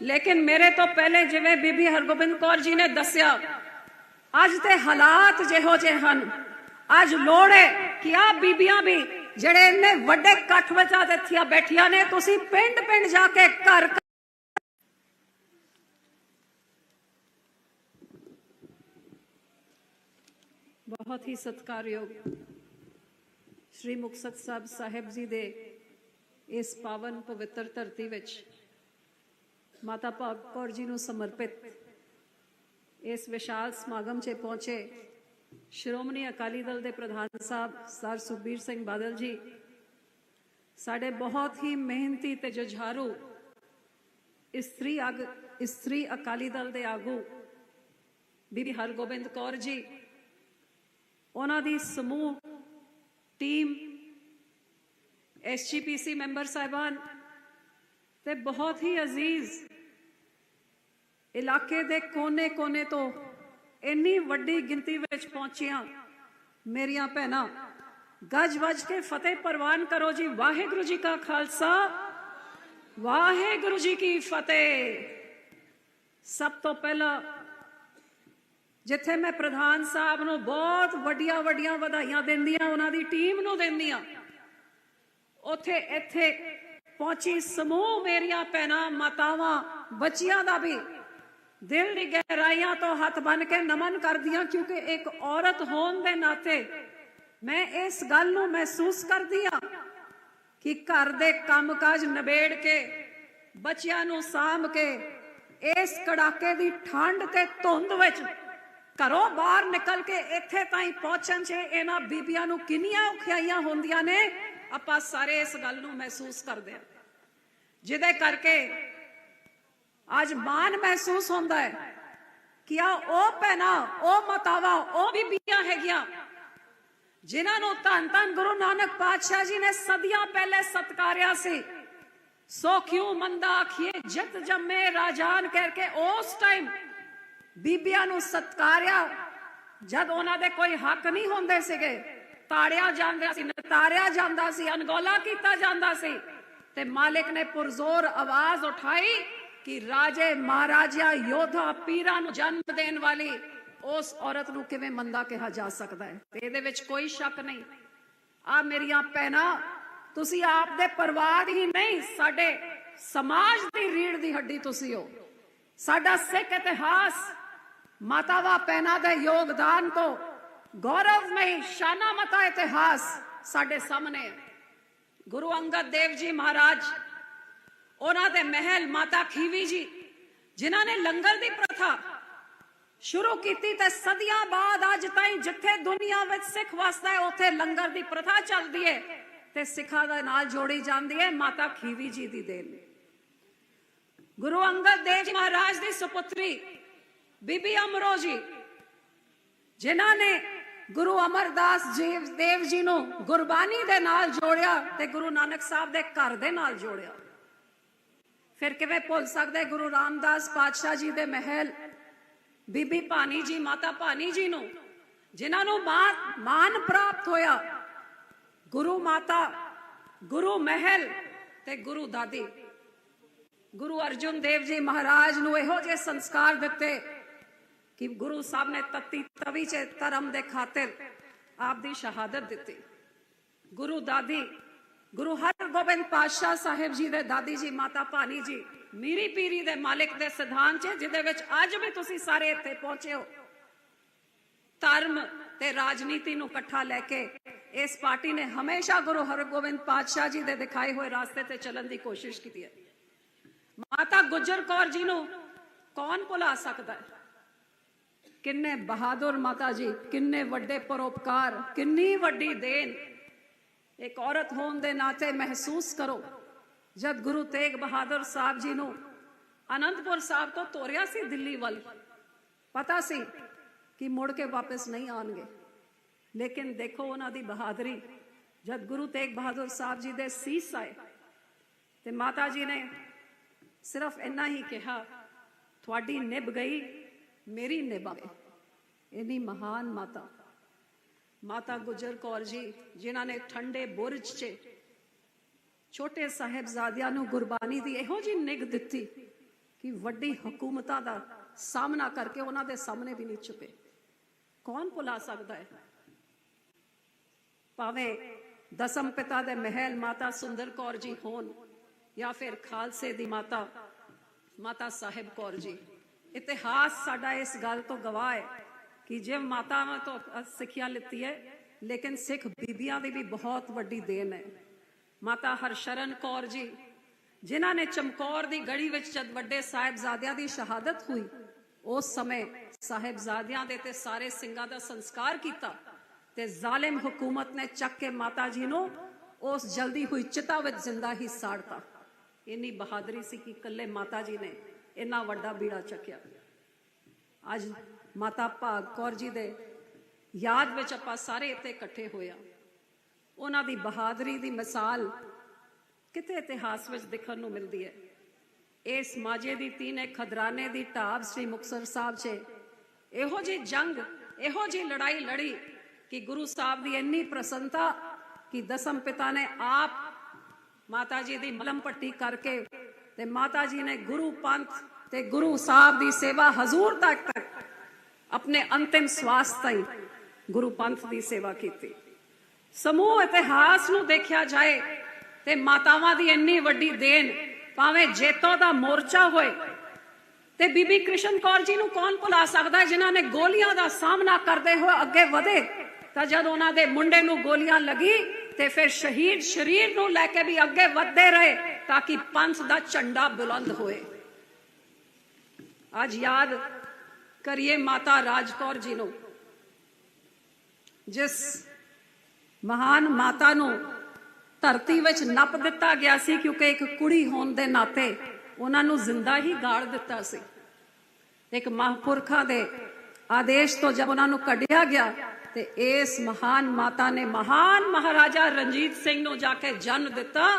ਲੇਕਿਨ ਮੇਰੇ ਤੋਂ ਪਹਿਲੇ ਜਿਵੇਂ ਬੀਬੀ ਹਰਗੋਬਿੰਦ ਕੌਰ ਜੀ ਨੇ ਦੱਸਿਆ, ਅੱਜ ਤੇ ਹਾਲਾਤ ਜਿਹੋ ਜਿਹੇ ਹਨ। ਅੱਜ ਲੋੜ ਹੈ ਕਿ ਆ ਬੀਬੀਆਂ ਵੀ, ਜਿਹੜੇ ਇੰਨੇ ਵੱਡੇ ਇਕੱਠ ਵਿੱਚ ਆ ਇੱਥੀਆਂ ਬੈਠੀਆਂ ਨੇ, ਤੁਸੀਂ ਪਿੰਡ ਪਿੰਡ ਜਾ ਕੇ ਘਰ ਬਹੁਤ ਹੀ ਸਤਿਕਾਰਯੋਗ ਸ਼੍ਰੀ ਮੁਕਤਸਰ ਸਾਹਿਬ ਸਾਹਿਬ ਜੀ ਦੇ ਇਸ ਪਾਵਨ ਪਵਿੱਤਰ ਧਰਤੀ ਵਿੱਚ ਮਾਤਾ ਭਾਗ ਕੌਰ ਜੀ ਨੂੰ ਸਮਰਪਿਤ। ਇਸ ਵਿਸ਼ਾਲ ਸਮਾਗਮ 'ਚ ਪਹੁੰਚੇ ਸ਼੍ਰੋਮਣੀ ਅਕਾਲੀ ਦਲ ਦੇ ਪ੍ਰਧਾਨ ਸਾਹਿਬ ਸਰ ਸੁਖਬੀਰ ਸਿੰਘ ਬਾਦਲ ਜੀ। ਸਾਡੇ ਬਹੁਤ ਹੀ ਮਿਹਨਤੀ ਤੇ ਜੁਝਾਰੂ ਇਸਤਰੀ ਆਗ ਇਸਤਰੀ ਅਕਾਲੀ ਦਲ ਦੇ ਆਗੂ ਬੀਬੀ ਹਰਗੋਬਿੰਦ ਕੌਰ ਜੀ। ਉਹਨਾਂ ਦੀ ਸਮੂਹ ਟੀਮ ਐਸਜੀਪੀਸੀ ਮੈਂਬਰ ਸਾਹਿਬਾਨ ਤੇ ਬਹੁਤ ਹੀ ਅਜ਼ੀਜ਼ ਇਲਾਕੇ ਦੇ ਕੋਨੇ-ਕੋਨੇ ਤੋਂ ਇੰਨੀ ਵੱਡੀ ਗਿਣਤੀ ਵਿੱਚ ਪਹੁੰਚੀਆਂ ਮੇਰੀਆਂ ਭੈਣਾਂ। ਗੱਜ ਵੱਜ ਕੇ ਫਤਿਹ ਪ੍ਰਵਾਨ ਕਰੋ ਜੀ। ਵਾਹਿਗੁਰੂ ਜੀ ਕਾ ਖਾਲਸਾ। ਵਾਹਿਗੁਰੂ ਜੀ ਕੀ ਫਤਿਹ। ਸਭ ਤੋਂ ਪਹਿਲਾਂ ਜਿੱਥੇ ਮੈਂ ਪ੍ਰਧਾਨ ਸਾਹਿਬ ਨੂੰ ਬਹੁਤ ਵੱਡੀਆਂ ਵੱਡੀਆਂ ਵਧਾਈਆਂ ਦਿੰਦੀ ਆ ਉਹਨਾਂ ਦੀ ਟੀਮ ਨੂੰ ਦਿੰਦੀ ਆ ਉੱਥੇ ਇੱਥੇ ਪਹੁੰਚੀ ਸਮੂਹ ਮੇਰੀਆਂ ਭੈਣਾਂ, ਮਾਤਾਵਾਂ, ਬੱਚੀਆਂ ਦਾ ਵੀ। ਦਿਲ ਦੀ ਗਹਿਰਾਈਆਂ ਤੋਂ ਹੱਥ ਬੰਨ ਕੇ ਨਮਨ ਕਰਦੀਆਂ ਕਿਉਂਕਿ ਇੱਕ ਔਰਤ ਹੋਣ ਦੇ ਨਾਤੇ ਮੈਂ ਇਸ ਗੱਲ ਨੂੰ ਮਹਿਸੂਸ ਕਰਦੀ ਆ ਕਿ ਘਰ ਦੇ ਕੰਮਕਾਜ ਨਿਬੇੜ ਕੇ, ਬੱਚਿਆਂ ਨੂੰ ਸਾਂਭ ਕੇ, ਇਸ ਕੜਾਕੇ ਦੀ ਠੰਡ ਤੇ ਧੁੰਦ ਵਿੱਚ ਘਰੋਂ ਬਾਹਰ ਨਿਕਲ ਕੇ ਇੱਥੇ ਤਾਈਂ ਪਹੁੰਚਣ 'ਚ ਇਹਨਾਂ ਬੀਬੀਆਂ ਨੂੰ ਕਿੰਨੀਆਂ ਔਖਿਆਈਆਂ ਹੁੰਦੀਆਂ ਨੇ, ਆਪਾਂ ਸਾਰੇ ਇਸ ਗੱਲ ਨੂੰ ਮਹਿਸੂਸ ਕਰਦੇ ਹਾਂ। ਜਿਹਦੇ ਕਰਕੇ ਅੱਜ ਮਾਣ ਮਹਿਸੂਸ ਹੁੰਦਾ ਹੈ ਕਿ ਆ ਉਹ ਭੈਣਾਂ, ਉਹ ਮਾਤਾਵਾਂ, ਉਹ ਬੀਬੀਆਂ ਹੈਗੀਆਂ, ਜਿਨ੍ਹਾਂ ਨੂੰ ਧੰਨ ਧੰਨ ਗੁਰੂ ਨਾਨਕ ਪਾਤਸ਼ਾਹ ਜੀ ਨੇ ਸਦੀਆਂ ਪਹਿਲੇ ਸਤਕਾਰਿਆ ਸੀ। ਸੋ ਕਿਉ ਮੰਦਾ ਆਖੀਏ, ਜਤ ਜੰਮੇ ਰਾਜਾਨ ਕਰਕੇ ਉਸ ਟਾਈਮ ਬੀਬੀਆਂ ਨੂੰ ਸਤਕਾਰਿਆ, ਜਦ ਉਹਨਾਂ ਦੇ ਕੋਈ ਹੱਕ ਨਹੀਂ ਹੁੰਦੇ ਸੀਗੇ। ਤਾੜਿਆ ਜਾਂਦਾ ਸੀ, ਨਤਾਰਿਆ ਜਾਂਦਾ ਸੀ ਅਨਗੋਲਾ ਕੀਤਾ ਜਾਂਦਾ ਸੀ। ਤੇ ਮਾਲਿਕ ਨੇ ਪੁਰਜ਼ੋਰ ਆਵਾਜ਼ ਉਠਾਈ ਕਿ ਰਾਜੇ ਮਹਾਰਾਜਾ ਯੋਧਾ, ਪੀਰਾਂ ਨੂੰ ਜਨਮ ਦੇਣ ਵਾਲੀ ਉਸ ਔਰਤ ਨੂੰ ਕਿਵੇਂ ਮੰਦਾ ਕਿਹਾ ਜਾ ਸਕਦਾ ਹੈ? ਤੇ ਇਹਦੇ ਵਿੱਚ ਕੋਈ ਸ਼ੱਕ ਨਹੀਂ। ਆ ਮੇਰੀਆਂ ਭੈਣਾਂ, ਤੁਸੀਂ ਆਪ ਦੇ ਪਰਿਵਾਰ ਹੀ ਨਹੀਂ, ਸਾਡੇ ਸਮਾਜ ਦੀ ਰੀੜ ਦੀ ਹੱਡੀ ਤੁਸੀਂ ਹੋ। ਸਾਡਾ ਸਿੱਖ ਇਤਿਹਾਸ ਮਾਤਾਵਾ ਪੈਨਾ ਦੇ ਯੋਗਦਾਨ ਤੋਂ ਗੌਰਵਮਈ ਸ਼ਾਨਾ ਮਤਾ ਇਤਿਹਾਸ ਸਾਡੇ ਸਾਹਮਣੇ ਹੈ। ਗੁਰੂ ਅੰਗਦ ਦੇਵ ਜੀ ਮਹਾਰਾਜ, ਉਹਨਾਂ ਦੇ ਮਹਿਲ ਮਾਤਾ ਖੀਵੀ ਜੀ, ਜਿਨ੍ਹਾਂ ਨੇ ਲੰਗਰ ਦੀ ਪ੍ਰਥਾ ਸ਼ੁਰੂ ਕੀਤੀ ਤੇ ਸਦੀਆਂ ਬਾਅਦ ਅੱਜ ਤਾਈਂ ਜਿੱਥੇ ਦੁਨੀਆ ਵਿੱਚ ਸਿੱਖ ਵਸਦਾ ਹੈ, ਉੱਥੇ ਲੰਗਰ ਦੀ ਪ੍ਰਥਾ ਚੱਲਦੀ ਹੈ ਤੇ ਸਿੱਖਾਂ ਦੇ ਨਾਲ ਜੋੜੀ ਜਾਂਦੀ ਹੈ ਮਾਤਾ ਖੀਵੀ ਜੀ ਦੀ ਦੇਣ। ਗੁਰੂ ਅੰਗਦ ਦੇਵ ਜੀ ਮਹਾਰਾਜ ਦੀ ਸੁਪੁੱਤਰੀ ਬੀਬੀ ਅਮਰੋ ਜੀ, ਜਿਨ੍ਹਾਂ ਨੇ ਗੁਰੂ ਅਮਰਦਾਸ ਜੀਵ ਦੇਵ ਜੀ ਨੂੰ ਗੁਰਬਾਣੀ ਦੇ ਨਾਲ ਜੋੜਿਆ ਤੇ ਗੁਰੂ ਨਾਨਕ ਸਾਹਿਬ ਦੇ ਘਰ ਦੇ ਨਾਲ ਜੋੜਿਆ। ਫਿਰ ਕਿਵੇਂ ਭੁੱਲ ਸਕਦੇ ਗੁਰੂ ਰਾਮਦਾਸ ਪਾਤਸ਼ਾਹ ਜੀ ਦੇ ਮਹਿਲ? ਬੀਬੀ ਭਾਨੀ ਜੀ, ਮਾਤਾ ਭਾਨੀ ਜੀ ਨੂੰ, ਜਿਨ੍ਹਾਂ ਨੂੰ ਮਾਨ ਪ੍ਰਾਪਤ ਹੋਇਆ। ਗੁਰੂ ਮਾਤਾ, ਗੁਰੂ ਮਹਿਲ ਤੇ ਗੁਰੂ ਦਾਦੀ। ਗੁਰੂ ਅਰਜਨ ਦੇਵ ਜੀ ਮਹਾਰਾਜ ਨੂੰ ਇਹੋ ਜਿਹੇ ਸੰਸਕਾਰ ਦਿੱਤੇ ਕਿ ਗੁਰੂ ਸਾਹਿਬ ਨੇ ਤਤੀ ਤਵੀ ਚ ਧਰਮ ਦੇ ਖਾਤਰ ਆਪ ਦੀ ਸ਼ਹਾਦਤ ਦਿੱਤੀ ਗੁਰੂ ਦਾਦੀ ਗੁਰੂ ਹਰਗੋਬਿੰਦ ਪਾਤਸ਼ਾਹ ਸਾਹਿਬ ਜੀ ਦੇ ਦਾਦੀ ਜੀ ਮਾਤਾ ਭਾਨੀ ਜੀ ਮੀਰੀ ਪੀਰੀ ਦੇ ਮਾਲਿਕ ਦੇ ਸਿਧਾਂਤ ਚ ਜਿਹਦੇ ਵਿੱਚ ਅੱਜ ਵੀ ਤੁਸੀਂ ਸਾਰੇ ਇੱਥੇ ਪਹੁੰਚੇ ਹੋ ਧਰਮ ਤੇ ਰਾਜਨੀਤੀ ਨੂੰ ਇਕੱਠਾ ਲੈ ਕੇ ਇਸ ਪਾਰਟੀ ਨੇ ਹਮੇਸ਼ਾ ਗੁਰੂ ਹਰਗੋਬਿੰਦ ਪਾਤਸ਼ਾਹ ਜੀ ਦੇ ਦਿਖਾਏ ਹੋਏ ਰਸਤੇ ਤੇ ਚੱਲਣ ਦੀ ਕੋਸ਼ਿਸ਼ ਕੀਤੀ ਹੈ ਮਾਤਾ ਗੁਜਰ ਕੌਰ ਜੀ ਨੂੰ ਕੌਣ ਭੁਲਾ ਸਕਦਾ ਹੈ ਕਿੰਨੇ ਬਹਾਦਰ ਮਾਤਾ ਜੀ, ਕਿੰਨੇ ਵੱਡੇ ਪਰੋਪਕਾਰ ਕਿੰਨੀ ਵੱਡੀ ਦੇਣ। ਇੱਕ ਔਰਤ ਹੋਣ ਦੇ ਨਾਤੇ ਮਹਿਸੂਸ ਕਰੋ, ਜਦ ਗੁਰੂ ਤੇਗ ਬਹਾਦਰ ਸਾਹਿਬ ਜੀ ਨੂੰ ਅਨੰਦਪੁਰ ਸਾਹਿਬ ਤੋਂ ਤੋਰਿਆ ਸੀ ਦਿੱਲੀ ਵੱਲ। ਪਤਾ ਸੀ ਕਿ ਮੁੜ ਕੇ ਵਾਪਸ ਨਹੀਂ ਆਣਗੇ ਲੇਕਿਨ ਦੇਖੋ ਉਹਨਾਂ ਦੀ ਬਹਾਦਰੀ, ਜਦ ਗੁਰੂ ਤੇਗ ਬਹਾਦਰ ਸਾਹਿਬ ਜੀ ਦੇ ਸੀਸ ਆਏ, ਤੇ ਮਾਤਾ ਜੀ ਨੇ ਸਿਰਫ ਇੰਨਾ ਹੀ ਕਿਹਾ, ਤੁਹਾਡੀ ਨਿਭ ਗਈ ਮੇਰੀ ਨਿਭ। ਆਵੇ ਇੰਨੀ ਮਹਾਨ ਮਾਤਾ। ਮਾਤਾ ਗੁਜਰ ਕੌਰ ਜੀ, ਜਿਨ੍ਹਾਂ ਨੇ ਠੰਡੇ ਬੁਰਜ 'ਚ ਛੋਟੇ ਸਾਹਿਬਜ਼ਾਦਿਆਂ ਨੂੰ ਗੁਰਬਾਣੀ ਦੀ ਇਹੋ ਜੀ ਨਿਗ ਦਿੱਤੀ ਕਿ ਵੱਡੀ ਹਕੂਮਤਾਂ ਦਾ ਸਾਹਮਣਾ ਕਰਕੇ ਉਹਨਾਂ ਦੇ ਸਾਹਮਣੇ ਵੀ ਨਹੀਂ ਛੁਪੇ। ਕੌਣ ਭੁਲਾ ਸਕਦਾ ਹੈ? ਭਾਵੇਂ ਦਸਮ ਪਿਤਾ ਦੇ ਮਹਿਲ ਮਾਤਾ ਸੁੰਦਰ ਕੌਰ ਜੀ ਹੋਣ ਜਾਂ ਫਿਰ ਖਾਲਸੇ ਦੀ ਮਾਤਾ ਮਾਤਾ ਸਾਹਿਬ ਕੌਰ ਜੀ। ਇਤਿਹਾਸ ਸਾਡਾ ਇਸ ਗੱਲ ਤੋਂ ਗਵਾਹ ਹੈ ਕਿ ਜੇ ਮਾਤਾਵਾਂ ਤੋਂ ਸਿੱਖਿਆ ਲਿੱਤੀ ਹੈ, ਲੇਕਿਨ ਸਿੱਖ ਬੀਬੀਆਂ ਦੀ ਵੀ ਬਹੁਤ ਵੱਡੀ ਦੇਣ ਹੈ। ਮਾਤਾ ਹਰਸ਼ਰਨ ਕੌਰ ਜੀ, ਜਿਨ੍ਹਾਂ ਨੇ ਚਮਕੌਰ ਦੀ ਗੜੀ ਵਿੱਚ ਜਦ ਵੱਡੇ ਸਾਹਿਬਜ਼ਾਦਿਆਂ ਦੀ ਸ਼ਹਾਦਤ ਹੋਈ, ਉਸ ਸਮੇਂ ਸਾਹਿਬਜ਼ਾਦਿਆਂ ਦੇ ਤੇ ਸਾਰੇ ਸਿੰਘਾਂ ਦਾ ਸੰਸਕਾਰ ਕੀਤਾ ਤੇ ਜ਼ਾਲਿਮ ਹਕੂਮਤ ਨੇ ਚੱਕ ਕੇ ਮਾਤਾ ਜੀ ਨੂੰ ਉਸ ਜਲਦੀ ਹੋਈ ਚਿਤਾ ਵਿੱਚ ਜ਼ਿੰਦਾ ਹੀ ਸਾੜਤਾ ਇੰਨੀ ਬਹਾਦਰੀ ਸੀ ਕਿ ਇਕੱਲੇ ਮਾਤਾ ਜੀ ਨੇ ਇੰਨਾ ਵੱਡਾ ਬੀੜਾ ਚੱਕਿਆ। ਅੱਜ ਮਾਤਾ ਭਾਗ ਕੌਰ ਜੀ ਦੇ ਯਾਦ ਵਿੱਚ ਆਪਾਂ ਸਾਰੇ ਇੱਥੇ ਇਕੱਠੇ ਹੋਇਆ ਉਹਨਾਂ ਦੀ ਬਹਾਦਰੀ ਦੀ ਮਿਸਾਲ ਕਿਤੇ ਇਤਿਹਾਸ ਵਿੱਚ ਦੇਖਣ ਨੂੰ ਮਿਲਦੀ ਹੈ। ਇਸ ਮਾਝੇ ਦੀ ਤੀਨੇ ਖਦਰਾਨੇ ਦੀ ਢਾਬ ਸ੍ਰੀ ਮੁਕਤਸਰ ਸਾਹਿਬ 'ਚ ਇਹੋ ਜੀ ਜੰਗ, ਇਹੋ ਜੀ ਲੜਾਈ ਲੜੀ ਕਿ ਗੁਰੂ ਸਾਹਿਬ ਦੀ ਇੰਨੀ ਪ੍ਰਸੰਨਤਾ ਕਿ ਦਸਮ ਪਿਤਾ ਨੇ ਆਪ ਮਾਤਾ ਜੀ ਦੀ ਮਲਮ ਪੱਟੀ ਕਰਕੇ ਤੇ ਮਾਤਾ ਜੀ ਨੇ ਗੁਰੂ ਪੰਥ ਤੇ ਗੁਰੂ ਸਾਹਿਬ ਦੀ ਸੇਵਾ ਹਜ਼ੂਰ ਤੱਕ ਤੱਕ ਆਪਣੇ ਅੰਤਿਮ ਸਵਾਸ ਤਾਈਂ ਗੁਰੂ ਪੰਥ ਦੀ ਸੇਵਾ ਕੀਤੀ। ਸਮੂਹ ਇਤਿਹਾਸ ਨੂੰ ਦੇਖਿਆ ਜਾਏ ਤੇ ਮਾਤਾਵਾਂ ਦੀ ਇੰਨੀ ਵੱਡੀ ਦੇਣ ਭਾਵੇਂ ਜੇਤੋ ਦਾ ਮੋਰਚਾ ਹੋਏ, ਤੇ ਬੀਬੀ ਕ੍ਰਿਸ਼ਨ ਕੌਰ ਜੀ ਨੂੰ ਕੌਣ ਭੁਲਾ ਸਕਦਾ ਹੈ ਜਿਨ੍ਹਾਂ ਨੇ ਗੋਲੀਆਂ ਦਾ ਸਾਹਮਣਾ ਕਰਦੇ ਹੋਏ ਅੱਗੇ ਵਧੇ? ਤਾਂ ਜਦ ਉਹਨਾਂ ਦੇ ਮੁੰਡੇ ਨੂੰ ਗੋਲੀਆਂ ਲੱਗੀ ਤੇ ਫਿਰ ਸ਼ਹੀਦ ਸ਼ਰੀਰ ਨੂੰ ਲੈ ਕੇ ਵੀ ਅੱਗੇ ਵਧਦੇ ਰਹੇ ਤਾਂ ਕਿ ਪੰਥ ਦਾ ਝੰਡਾ ਬੁਲੰਦ ਹੋਏ ਅੱਜ ਯਾਦ ਕਰੀਏ ਮਾਤਾ ਰਾਜਕੌਰ ਜੀ ਨੂੰ ਜਿਸ ਮਹਾਨ ਮਾਤਾ ਨੂੰ ਧਰਤੀ ਵਿੱਚ ਨੱਪ ਦਿੱਤਾ ਗਿਆ ਸੀ ਕਿਉਂਕਿ ਇੱਕ ਕੁੜੀ ਹੋਣ ਦੇ ਨਾਤੇ ਉਹਨਾਂ ਨੂੰ ਜ਼ਿੰਦਾ ਹੀ ਗਾੜ ਦਿੱਤਾ ਸੀ ਇੱਕ ਮਹਾਂਪੁਰਖਾਂ ਦੇ ਆਦੇਸ਼ ਤੋਂ ਜਦ ਉਹਨਾਂ ਨੂੰ ਕੱਢਿਆ ਗਿਆ ਤੇ ਇਸ ਮਹਾਨ ਮਾਤਾ ਨੇ ਮਹਾਨ ਮਹਾਰਾਜਾ ਰਣਜੀਤ ਸਿੰਘ ਨੂੰ ਜਾ ਕੇ ਜਨਮ ਦਿੱਤਾ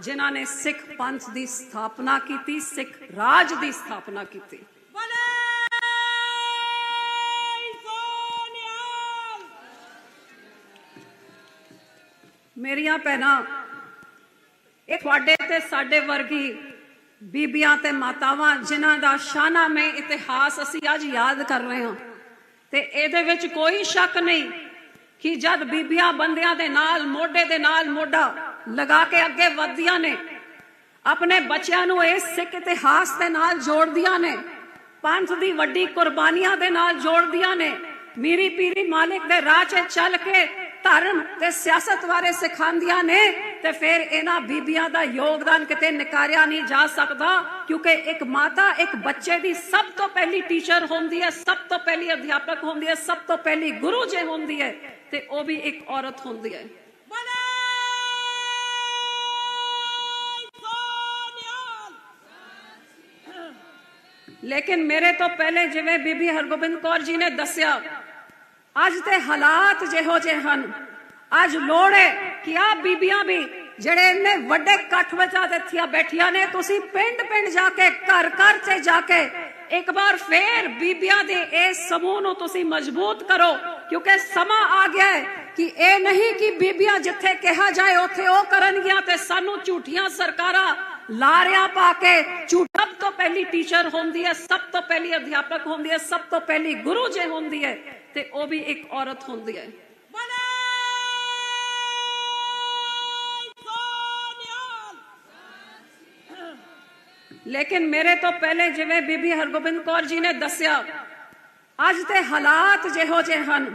ਜਿਨ੍ਹਾਂ ਨੇ ਸਿੱਖ ਪੰਥ ਦੀ ਸਥਾਪਨਾ ਕੀਤੀ ਸਿੱਖ ਰਾਜ ਦੀ ਸਥਾਪਨਾ ਕੀਤੀ। ਮੇਰੀਆਂ ਭੈਣਾਂ ਇਹ ਤੁਹਾਡੇ ਤੇ ਸਾਡੇ ਵਰਗੀ ਬੀਬੀਆਂ ਤੇ ਮਾਤਾਵਾਂ ਜਿਨ੍ਹਾਂ ਦਾ ਸ਼ਾਨਾਮੇ ਇਤਿਹਾਸ ਅਸੀਂ ਅੱਜ ਯਾਦ ਕਰ ਰਹੇ ਹਾਂ। ਤੇ ਇਹਦੇ ਵਿੱਚ ਕੋਈ ਸ਼ੱਕ ਨਹੀਂ ਕਿ ਜਦ ਬੀਬੀਆਂ ਬੰਦਿਆਂ ਦੇ ਨਾਲ ਮੋਢੇ ਦੇ ਨਾਲ ਮੋਢਾ ਲਗਾ ਕੇ ਅੱਗੇ ਵਧਦੀਆਂ ਨੇ। ਆਪਣੇ ਬੱਚਿਆਂ ਨੂੰ ਇਸ ਸਿੱਖ ਇਤਿਹਾਸ ਦੇ ਨਾਲ ਜੋੜਦੀਆਂ ਨੇ। ਪੰਥ ਦੀ ਵੱਡੀ ਕੁਰਬਾਨੀਆਂ ਦੇ ਨਾਲ ਜੋੜਦੀਆਂ ਨੇ। ਮੀਰੀ ਪੀਰੀ ਮਾਲਿਕ ਦੇ ਰਾਹ 'ਚ ਚੱਲ ਕੇ ਧਰਮ ਤੇ ਸਿਆਸਤ ਬਾਰੇ ਸਿਖਾਉਂਦੀਆਂ ਨੇ ਤੇ ਫਿਰ ਇਹਨਾਂ ਬੀਬੀਆਂ ਦਾ ਯੋਗਦਾਨ ਕਿਤੇ ਨਕਾਰਿਆ ਨਹੀਂ ਜਾ ਸਕਦਾ, ਕਿਉਂਕਿ ਇੱਕ ਮਾਤਾ, ਇੱਕ ਬੱਚੇ ਦੀ ਸਭ ਤੋਂ ਪਹਿਲੀ ਟੀਚਰ ਹੁੰਦੀ ਹੈ, ਸਭ ਤੋਂ ਪਹਿਲੀ ਅਧਿਆਪਕ ਹੁੰਦੀ ਹੈ, ਸਭ ਤੋਂ ਪਹਿਲੀ ਗੁਰੂ ਜੇ ਹੁੰਦੀ ਹੈ ਤੇ ਉਹ ਵੀ ਇੱਕ ਔਰਤ ਹੁੰਦੀ ਹੈ। ਲੇਕਿਨ ਮੇਰੇ ਤੋਂ ਪਹਿਲੇ ਜਿਵੇਂ ਬੀਬੀ ਹਰਗੋਬਿੰਦ ਕੌਰ ਜੀ ਨੇ ਦੱਸਿਆ, ਅੱਜ ਤੇ ਹਾਲਾਤ ਜਿਹੋ ਜਿਹੇ ਹਨ। ਅੱਜ ਲੋੜ ਹੈ ਕਿ ਆ ਬੀਬੀਆਂ ਵੀ ਜਿਹੜੇ ਇੰਨੇ ਵੱਡੇ ਇਕੱਠ ਵਿੱਚ ਆ ਇੱਥੀਆਂ ਬੈਠੀਆਂ ਨੇ, ਤੁਸੀਂ ਪਿੰਡ ਪਿੰਡ ਜਾ ਕੇ ਘਰ ਘਰ 'ਚ ਜਾ ਕੇ ਇੱਕ ਵਾਰ ਫੇਰ ਬੀਬੀਆਂ ਦੇ ਇਸ ਸਮੂਹ ਨੂੰ ਤੁਸੀਂ ਮਜ਼ਬੂਤ ਕਰੋ, ਕਿਉਂਕਿ ਸਮਾਂ ਆ ਗਿਆ ਹੈ ਕਿ ਇਹ ਨਹੀਂ ਕਿ ਬੀਬੀਆਂ ਜਿੱਥੇ ਕਿਹਾ ਜਾਏ, ਉੱਥੇ ਉਹ ਕਰਨਗੀਆਂ ਤੇ ਸਾਨੂੰ ਝੂਠੀਆਂ ਸਰਕਾਰਾਂ ਲਾਰਿਆਂ ਪਾ ਕੇ, ਝੂਠ ਤੋਂ ਪਹਿਲੀ ਟੀਚਰ ਹੁੰਦੀ ਹੈ, ਸਭ ਤੋਂ ਪਹਿਲੀ ਅਧਿਆਪਕ ਹੁੰਦੀ ਹੈ, ਸਭ ਤੋਂ ਪਹਿਲੀ ਗੁਰੂ ਜੇ ਹੁੰਦੀ ਹੈ ਤੇ ਉਹ ਵੀ ਇੱਕ ਔਰਤ ਹੁੰਦੀ ਹੈ। ਲੇਕਿਨ ਮੇਰੇ ਤੋਂ ਪਹਿਲੇ ਜਿਵੇਂ ਬੀਬੀ ਹਰਗੋਬਿੰਦ ਕੌਰ ਜੀ ਨੇ ਦੱਸਿਆ, ਅੱਜ ਤੇ ਹਾਲਾਤ ਜਿਹੋ ਜਿਹੇ ਹਨ।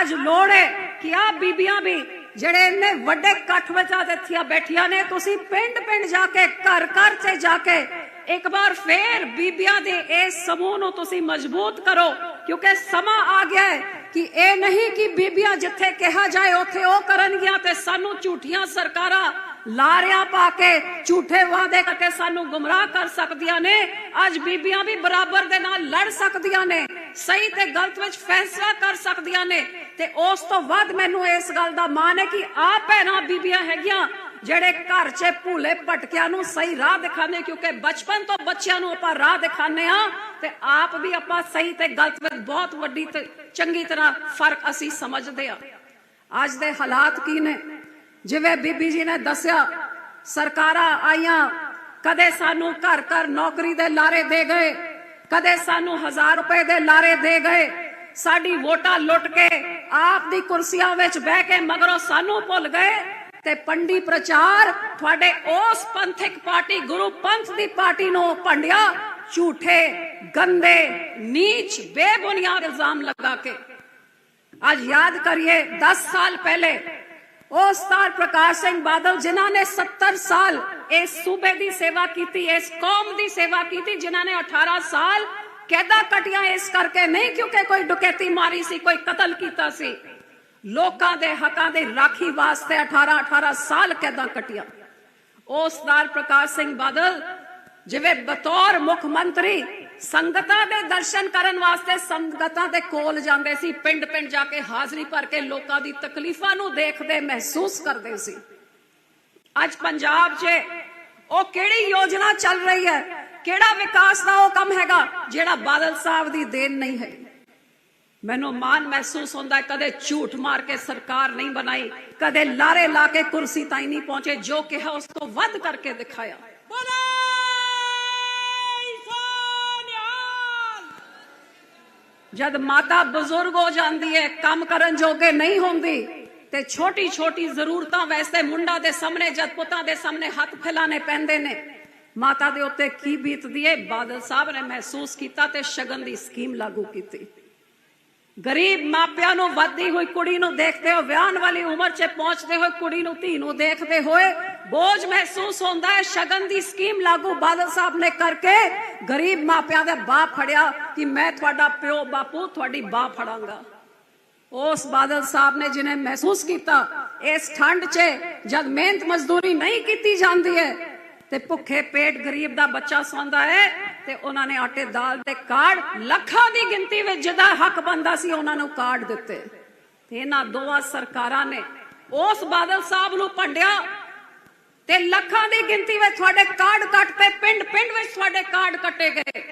ਅੱਜ ਲੋੜ ਹੈ ਕਿ ਆ ਬੀਬੀਆਂ ਵੀ ਜਿਹੜੇ ਇੰਨੇ ਵੱਡੇ ਇਕੱਠ ਵਿੱਚ ਆ ਇੱਥੀਆਂ ਬੈਠੀਆਂ ਨੇ, ਤੁਸੀਂ ਪਿੰਡ ਪਿੰਡ ਜਾ ਕੇ ਘਰ ਘਰ 'ਚ ਜਾ ਕੇ ਇੱਕ ਵਾਰ ਫੇਰ ਬੀਬੀਆਂ ਦੇ ਇਸ ਸਮੂਹ ਨੂੰ ਤੁਸੀਂ ਮਜ਼ਬੂਤ ਕਰੋ, ਕਿਉਂਕਿ ਸਮਾਂ ਆ ਗਿਆ ਹੈ ਕਿ ਇਹ ਨਹੀਂ ਕਿ ਬੀਬੀਆਂ ਜਿੱਥੇ ਕਿਹਾ ਜਾਏ, ਉੱਥੇ ਉਹ ਕਰਨਗੀਆਂ ਤੇ ਸਾਨੂੰ ਝੂਠੀਆਂ ਸਰਕਾਰਾਂ ਲਾਰਿਆਂ ਪਾ ਕੇ ਝੂਠੇ ਵਾਅਦੇ ਕਰਕੇ ਸਾਨੂੰ ਗੁੰਮਰਾਹ ਕਰ ਸਕਦੀਆਂ ਨੇ। ਅੱਜ ਬੀਬੀਆਂ ਵੀ ਬਰਾਬਰ ਦੇ ਨਾਲ ਲੜ ਸਕਦੀਆਂ ਨੇ, ਸਹੀ ਤੇ ਗਲਤ ਵਿੱਚ ਫੈਸਲਾ ਕਰ ਸਕਦੀਆਂ ਨੇ। ਤੇ ਉਸ ਤੋਂ ਵੱਧ ਮੈਨੂੰ ਇਸ ਗੱਲ ਦਾ ਮਾਣ ਹੈ ਕਿ ਆ ਭੈਣਾਂ ਬੀਬੀਆਂ ਹੈਗੀਆਂ ਜਿਹੜੇ ਘਰ 'ਚ ਭੂਲੇ ਭਟਕਿਆਂ ਨੂੰ ਸਹੀ ਰਾਹ ਦਿਖਾਉਂਦੇ ਕਿਉਂਕਿ ਬਚਪਨ ਤੋਂ ਬੱਚਿਆਂ ਨੂੰ ਆਪਾਂ ਰਾਹ ਦਿਖਾਉਂਦੇ ਆ ਤੇ ਆਪ ਵੀ ਆਪਾਂ ਸਹੀ ਤੇ ਗਲਤ ਵਿੱਚ ਬਹੁਤ ਵੱਡੀ ਤੇ ਚੰਗੀ ਤਰ੍ਹਾਂ ਫ਼ਰਕ ਅਸੀਂ ਸਮਝਦੇ ਆ ਅੱਜ ਦੇ ਹਾਲਾਤ ਕੀ ਨੇ? ਜਿਵੇਂ ਬੀਬੀ ਜੀ ਨੇ ਦੱਸਿਆ, ਸਰਕਾਰਾਂ ਆਈਆਂ, ਕਦੇ ਸਾਨੂੰ ਘਰ ਘਰ ਨੌਕਰੀ ਦੇ ਲਾਰੇ ਦੇ ਗਏ, ਕਦੇ ਸਾਨੂੰ 1000 ਰੁਪਏ ਦੇ ਲਾਰੇ ਦੇ ਗਏ, ਸਾਡੀ ਵੋਟਾਂ ਲੁੱਟ ਕੇ ਆਪ ਦੀ ਕੁਰਸੀਆਂ ਵਿੱਚ ਬਹਿ ਕੇ ਮਗਰੋਂ ਸਾਨੂੰ ਭੁੱਲ ਗਏ। ਤੇ ਪੰਡੀ ਪ੍ਰਚਾਰ, ਤੁਹਾਡੇ ਉਸ ਪੰਥਕ ਪਾਰਟੀ, ਗੁਰੂ ਪੰਥ ਦੀ ਪਾਰਟੀ ਨੂੰ ਭੰਡਿਆ, ਝੂਠੇ, ਗੰਦੇ, ਨੀਚ, ਬੇਬੁਨਿਆਦ ਇਲਜ਼ਾਮ ਲਗਾ ਕੇ। ਅੱਜ ਯਾਦ ਕਰੀਏ 10 ਸਾਲ ਪਹਿਲੇ, ਉਹ ਸਤਾਰ ਪ੍ਰਕਾਸ਼ ਸਿੰਘ ਬਾਦਲ, ਜਿਨ੍ਹਾਂ ਨੇ 70 ਸਾਲ ਇਸ ਸੂਬੇ ਦੀ ਸੇਵਾ ਕੀਤੀ, ਇਸ ਕੌਮ ਦੀ ਸੇਵਾ ਕੀਤੀ, ਜਿਨ੍ਹਾਂ ਨੇ 18 ਸਾਲ ਕੈਦਾ ਕਟਿਆ ਇਸ ਕਰਕੇ ਨਹੀਂ, ਕਿਉਂਕਿ ਕੋਈ ਡੁਕੈਤੀ ਮਾਰੀ ਸੀ, ਕੋਈ ਕਤਲ ਕੀਤਾ ਸੀ। ਲੋਕਾਂ ਦੇ ਹੱਕਾਂ ਦੀ ਰਾਖੀ ਵਾਸਤੇ 18 18 ਸਾਲ ਕੈਦਾਂ ਕਟੀਆਂ। ਉਹ ਸਰਦਾਰ ਪ੍ਰਕਾਸ਼ ਸਿੰਘ ਬਾਦਲ, ਜਿਵੇਂ ਬਤੌਰ ਮੁੱਖ ਮੰਤਰੀ, ਸੰਗਤਾਂ ਦੇ ਦਰਸ਼ਨ ਕਰਨ ਵਾਸਤੇ ਸੰਗਤਾਂ ਦੇ ਕੋਲ ਜਾਂਦੇ ਸੀ ਪਿੰਡ ਪਿੰਡ ਜਾ ਕੇ ਹਾਜ਼ਰੀ ਭਰ ਕੇ ਲੋਕਾਂ ਦੀ ਤਕਲੀਫਾਂ ਨੂੰ ਦੇਖਦੇ ਮਹਿਸੂਸ ਕਰਦੇ ਸੀ। ਅੱਜ ਪੰਜਾਬ 'ਚ ਉਹ ਕਿਹੜੀ ਯੋਜਨਾ ਚੱਲ ਰਹੀ ਹੈ? ਕਿਹੜਾ ਵਿਕਾਸ ਦਾ ਉਹ ਕੰਮ ਹੈਗਾ, ਜਿਹੜਾ ਬਾਦਲ ਸਾਹਿਬ ਦੀ ਦੇਣ ਨਹੀਂ ਹੈ? ਮੈਨੂੰ ਮਾਣ ਮਹਿਸੂਸ ਹੁੰਦਾ ਕਦੇ ਝੂਠ ਮਾਰ ਕੇ ਸਰਕਾਰ ਨਹੀਂ ਬਣਾਈ ਕਦੇ ਲਾਰੇ ਲਾ ਕੇ ਕੁਰਸੀ ਤਾਈਂ ਨਹੀਂ ਪਹੁੰਚੇ ਜੋ ਕਿਹਾ ਉਸ ਤੋਂ ਵੱਧ ਕਰਕੇ ਦਿਖਾਇਆ। ਜਦ ਮਾਤਾ ਬਜ਼ੁਰਗ ਹੋ ਜਾਂਦੀ ਹੈ ਕੰਮ ਕਰਨ ਜੋਗੇ ਨਹੀਂ ਹੁੰਦੀ ਤੇ ਛੋਟੀ ਛੋਟੀ ਜ਼ਰੂਰਤਾਂ ਵਾਸਤੇ ਮੁੰਡਾ ਦੇ ਸਾਹਮਣੇ ਜਦ ਪੁੱਤਾਂ ਦੇ ਸਾਹਮਣੇ ਹੱਥ ਫੈਲਾਣੇ ਪੈਂਦੇ ਨੇ ਮਾਤਾ ਦੇ ਉੱਤੇ ਕੀ ਬੀਤਦੀ ਹੈ ਬਾਦਲ ਸਾਹਿਬ ਨੇ ਮਹਿਸੂਸ ਕੀਤਾ ਤੇ ਸ਼ਗਨ ਦੀ ਸਕੀਮ ਲਾਗੂ ਕੀਤੀ। ਗਰੀਬ ਮਾਪਿਆਂ ਨੂੰ ਵੱਧਦੀ ਹੋਈ ਕੁੜੀ ਨੂੰ ਦੇਖਦੇ ਹੋ ਵਿਆਹਣ ਵਾਲੀ ਉਮਰ 'ਚ ਪਹੁੰਚਦੇ ਹੋਏ ਕੁੜੀ ਨੂੰ ਧੀ ਨੂੰ ਦੇਖਦੇ ਹੋਏ ਬੋਝ ਮਹਿਸੂਸ ਹੁੰਦਾ ਹੈ ਸ਼ਗਨ ਦੀ ਸਕੀਮ ਲਾਗੂ ਬਾਦਲ ਸਾਹਿਬ ਨੇ ਕਰਕੇ ਗਰੀਬ ਮਾਪਿਆਂ ਦੇ ਬਾਹ ਫੜਿਆ ਕਿ ਮੈਂ ਤੁਹਾਡਾ ਪਿਓ ਬਾਪੂ ਤੁਹਾਡੀ ਬਾਹ ਫੜਾਂਗਾ ਉਸ ਬਾਦਲ ਸਾਹਿਬ ਨੇ ਜਿਨੇ ਮਹਿਸੂਸ ਕੀਤਾ ਇਸ ਠੰਡ 'ਚ ਜਦ ਮਿਹਨਤ ਮਜ਼ਦੂਰੀ ਨਹੀਂ ਕੀਤੀ ਜਾਂਦੀ ਹੈ ਤੇ ਭੁੱਖੇ ਪੇਟ ਗਰੀਬ ਦਾ ਬੱਚਾ ਸੌਂਦਾ ਹੈ ਤੇ ਉਹਨਾਂ ਨੇ ਆਟੇ ਦਾਲ ਦੇ ਕਾਰਡ ਲੱਖਾਂ ਦੀ ਗਿਣਤੀ ਵਿੱਚ ਜਿਹਦਾ ਹੱਕ ਬੰਦਾ ਸੀ ਉਹਨਾਂ ਨੂੰ ਕਾਰਡ ਦਿੱਤੇ। ਤੇ ਇਹਨਾਂ ਦੋਵਾਂ ਸਰਕਾਰਾਂ ਨੇ ਉਸ ਬਾਦਲ ਸਾਹਿਬ ਨੂੰ ਭੰਡਿਆ ਤੇ ਲੱਖਾਂ ਦੀ ਗਿਣਤੀ ਵਿੱਚ ਤੁਹਾਡੇ ਕਾਰਡ ਕੱਟਤੇ ਪਿੰਡ ਪਿੰਡ ਵਿੱਚ ਤੁਹਾਡੇ ਕਾਰਡ ਕੱਟੇ ਗਏ।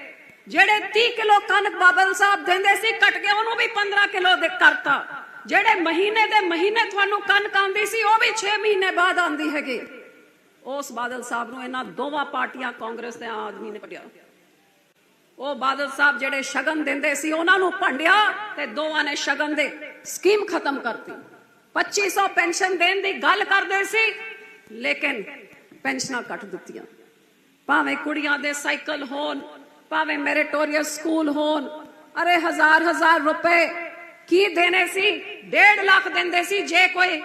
ਜਿਹੜੇ 30 ਕਿਲੋ ਕਣਕ ਬਾਦਲ ਸਾਹਿਬ ਦਿੰਦੇ ਸੀ, ਕੱਟ ਕੇ ਉਹਨੂੰ ਵੀ 15 ਕਿਲੋ ਦੇ ਕਰਤਾ। ਜਿਹੜੇ ਮਹੀਨੇ ਦੇ ਮਹੀਨੇ ਤੁਹਾਨੂੰ ਕਣਕ ਆਉਂਦੀ ਸੀ, ਉਹ ਵੀ 6 ਮਹੀਨੇ ਬਾਅਦ ਆਉਂਦੀ ਹੈਗੀ। ਉਸ ਬਾਦਲ ਸਾਹਿਬ ਨੂੰ ਇਹਨਾਂ ਦੋਵਾਂ ਪਾਰਟੀਆਂ ਕਾਂਗਰਸ ਤੇ ਆਮ ਆਦਮੀ ਨੇ ਪੜਿਆ ਉਹ ਬਾਦਲ ਸਾਹਿਬ ਜਿਹੜੇ ਸ਼ਗਨ ਦਿੰਦੇ ਸੀ, ਉਹਨਾਂ ਨੂੰ ਭੰਡਿਆ ਤੇ ਦੋਵਾਂ ਨੇ ਸ਼ਗਨ ਦੇ ਸਕੀਮ ਖਤਮ ਕਰਤੀ। 2500 ਪੈਨਸ਼ਨ ਦੇਣ ਦੀ ਗੱਲ ਕਰਦੇ ਸੀ, ਲੇਕਿਨ ਪੈਨਸ਼ਨਾਂ ਕੱਟ ਦਿੱਤੀਆਂ। ਭਾਵੇਂ ਕੁੜੀਆਂ ਦੇ ਸਾਈਕਲ ਹੋਣ, ਭਾਵੇਂ ਮੈਰਿਟੋਰੀਅਸ ਸਕੂਲ ਹੋਣ, ਅਰੇ ਹਜ਼ਾਰ ਹਜ਼ਾਰ ਰੁਪਏ ਕੀ ਦੇਣੇ ਸੀ? 1.5 ਲੱਖ ਦਿੰਦੇ ਸੀ ਜੇ ਕੋਈ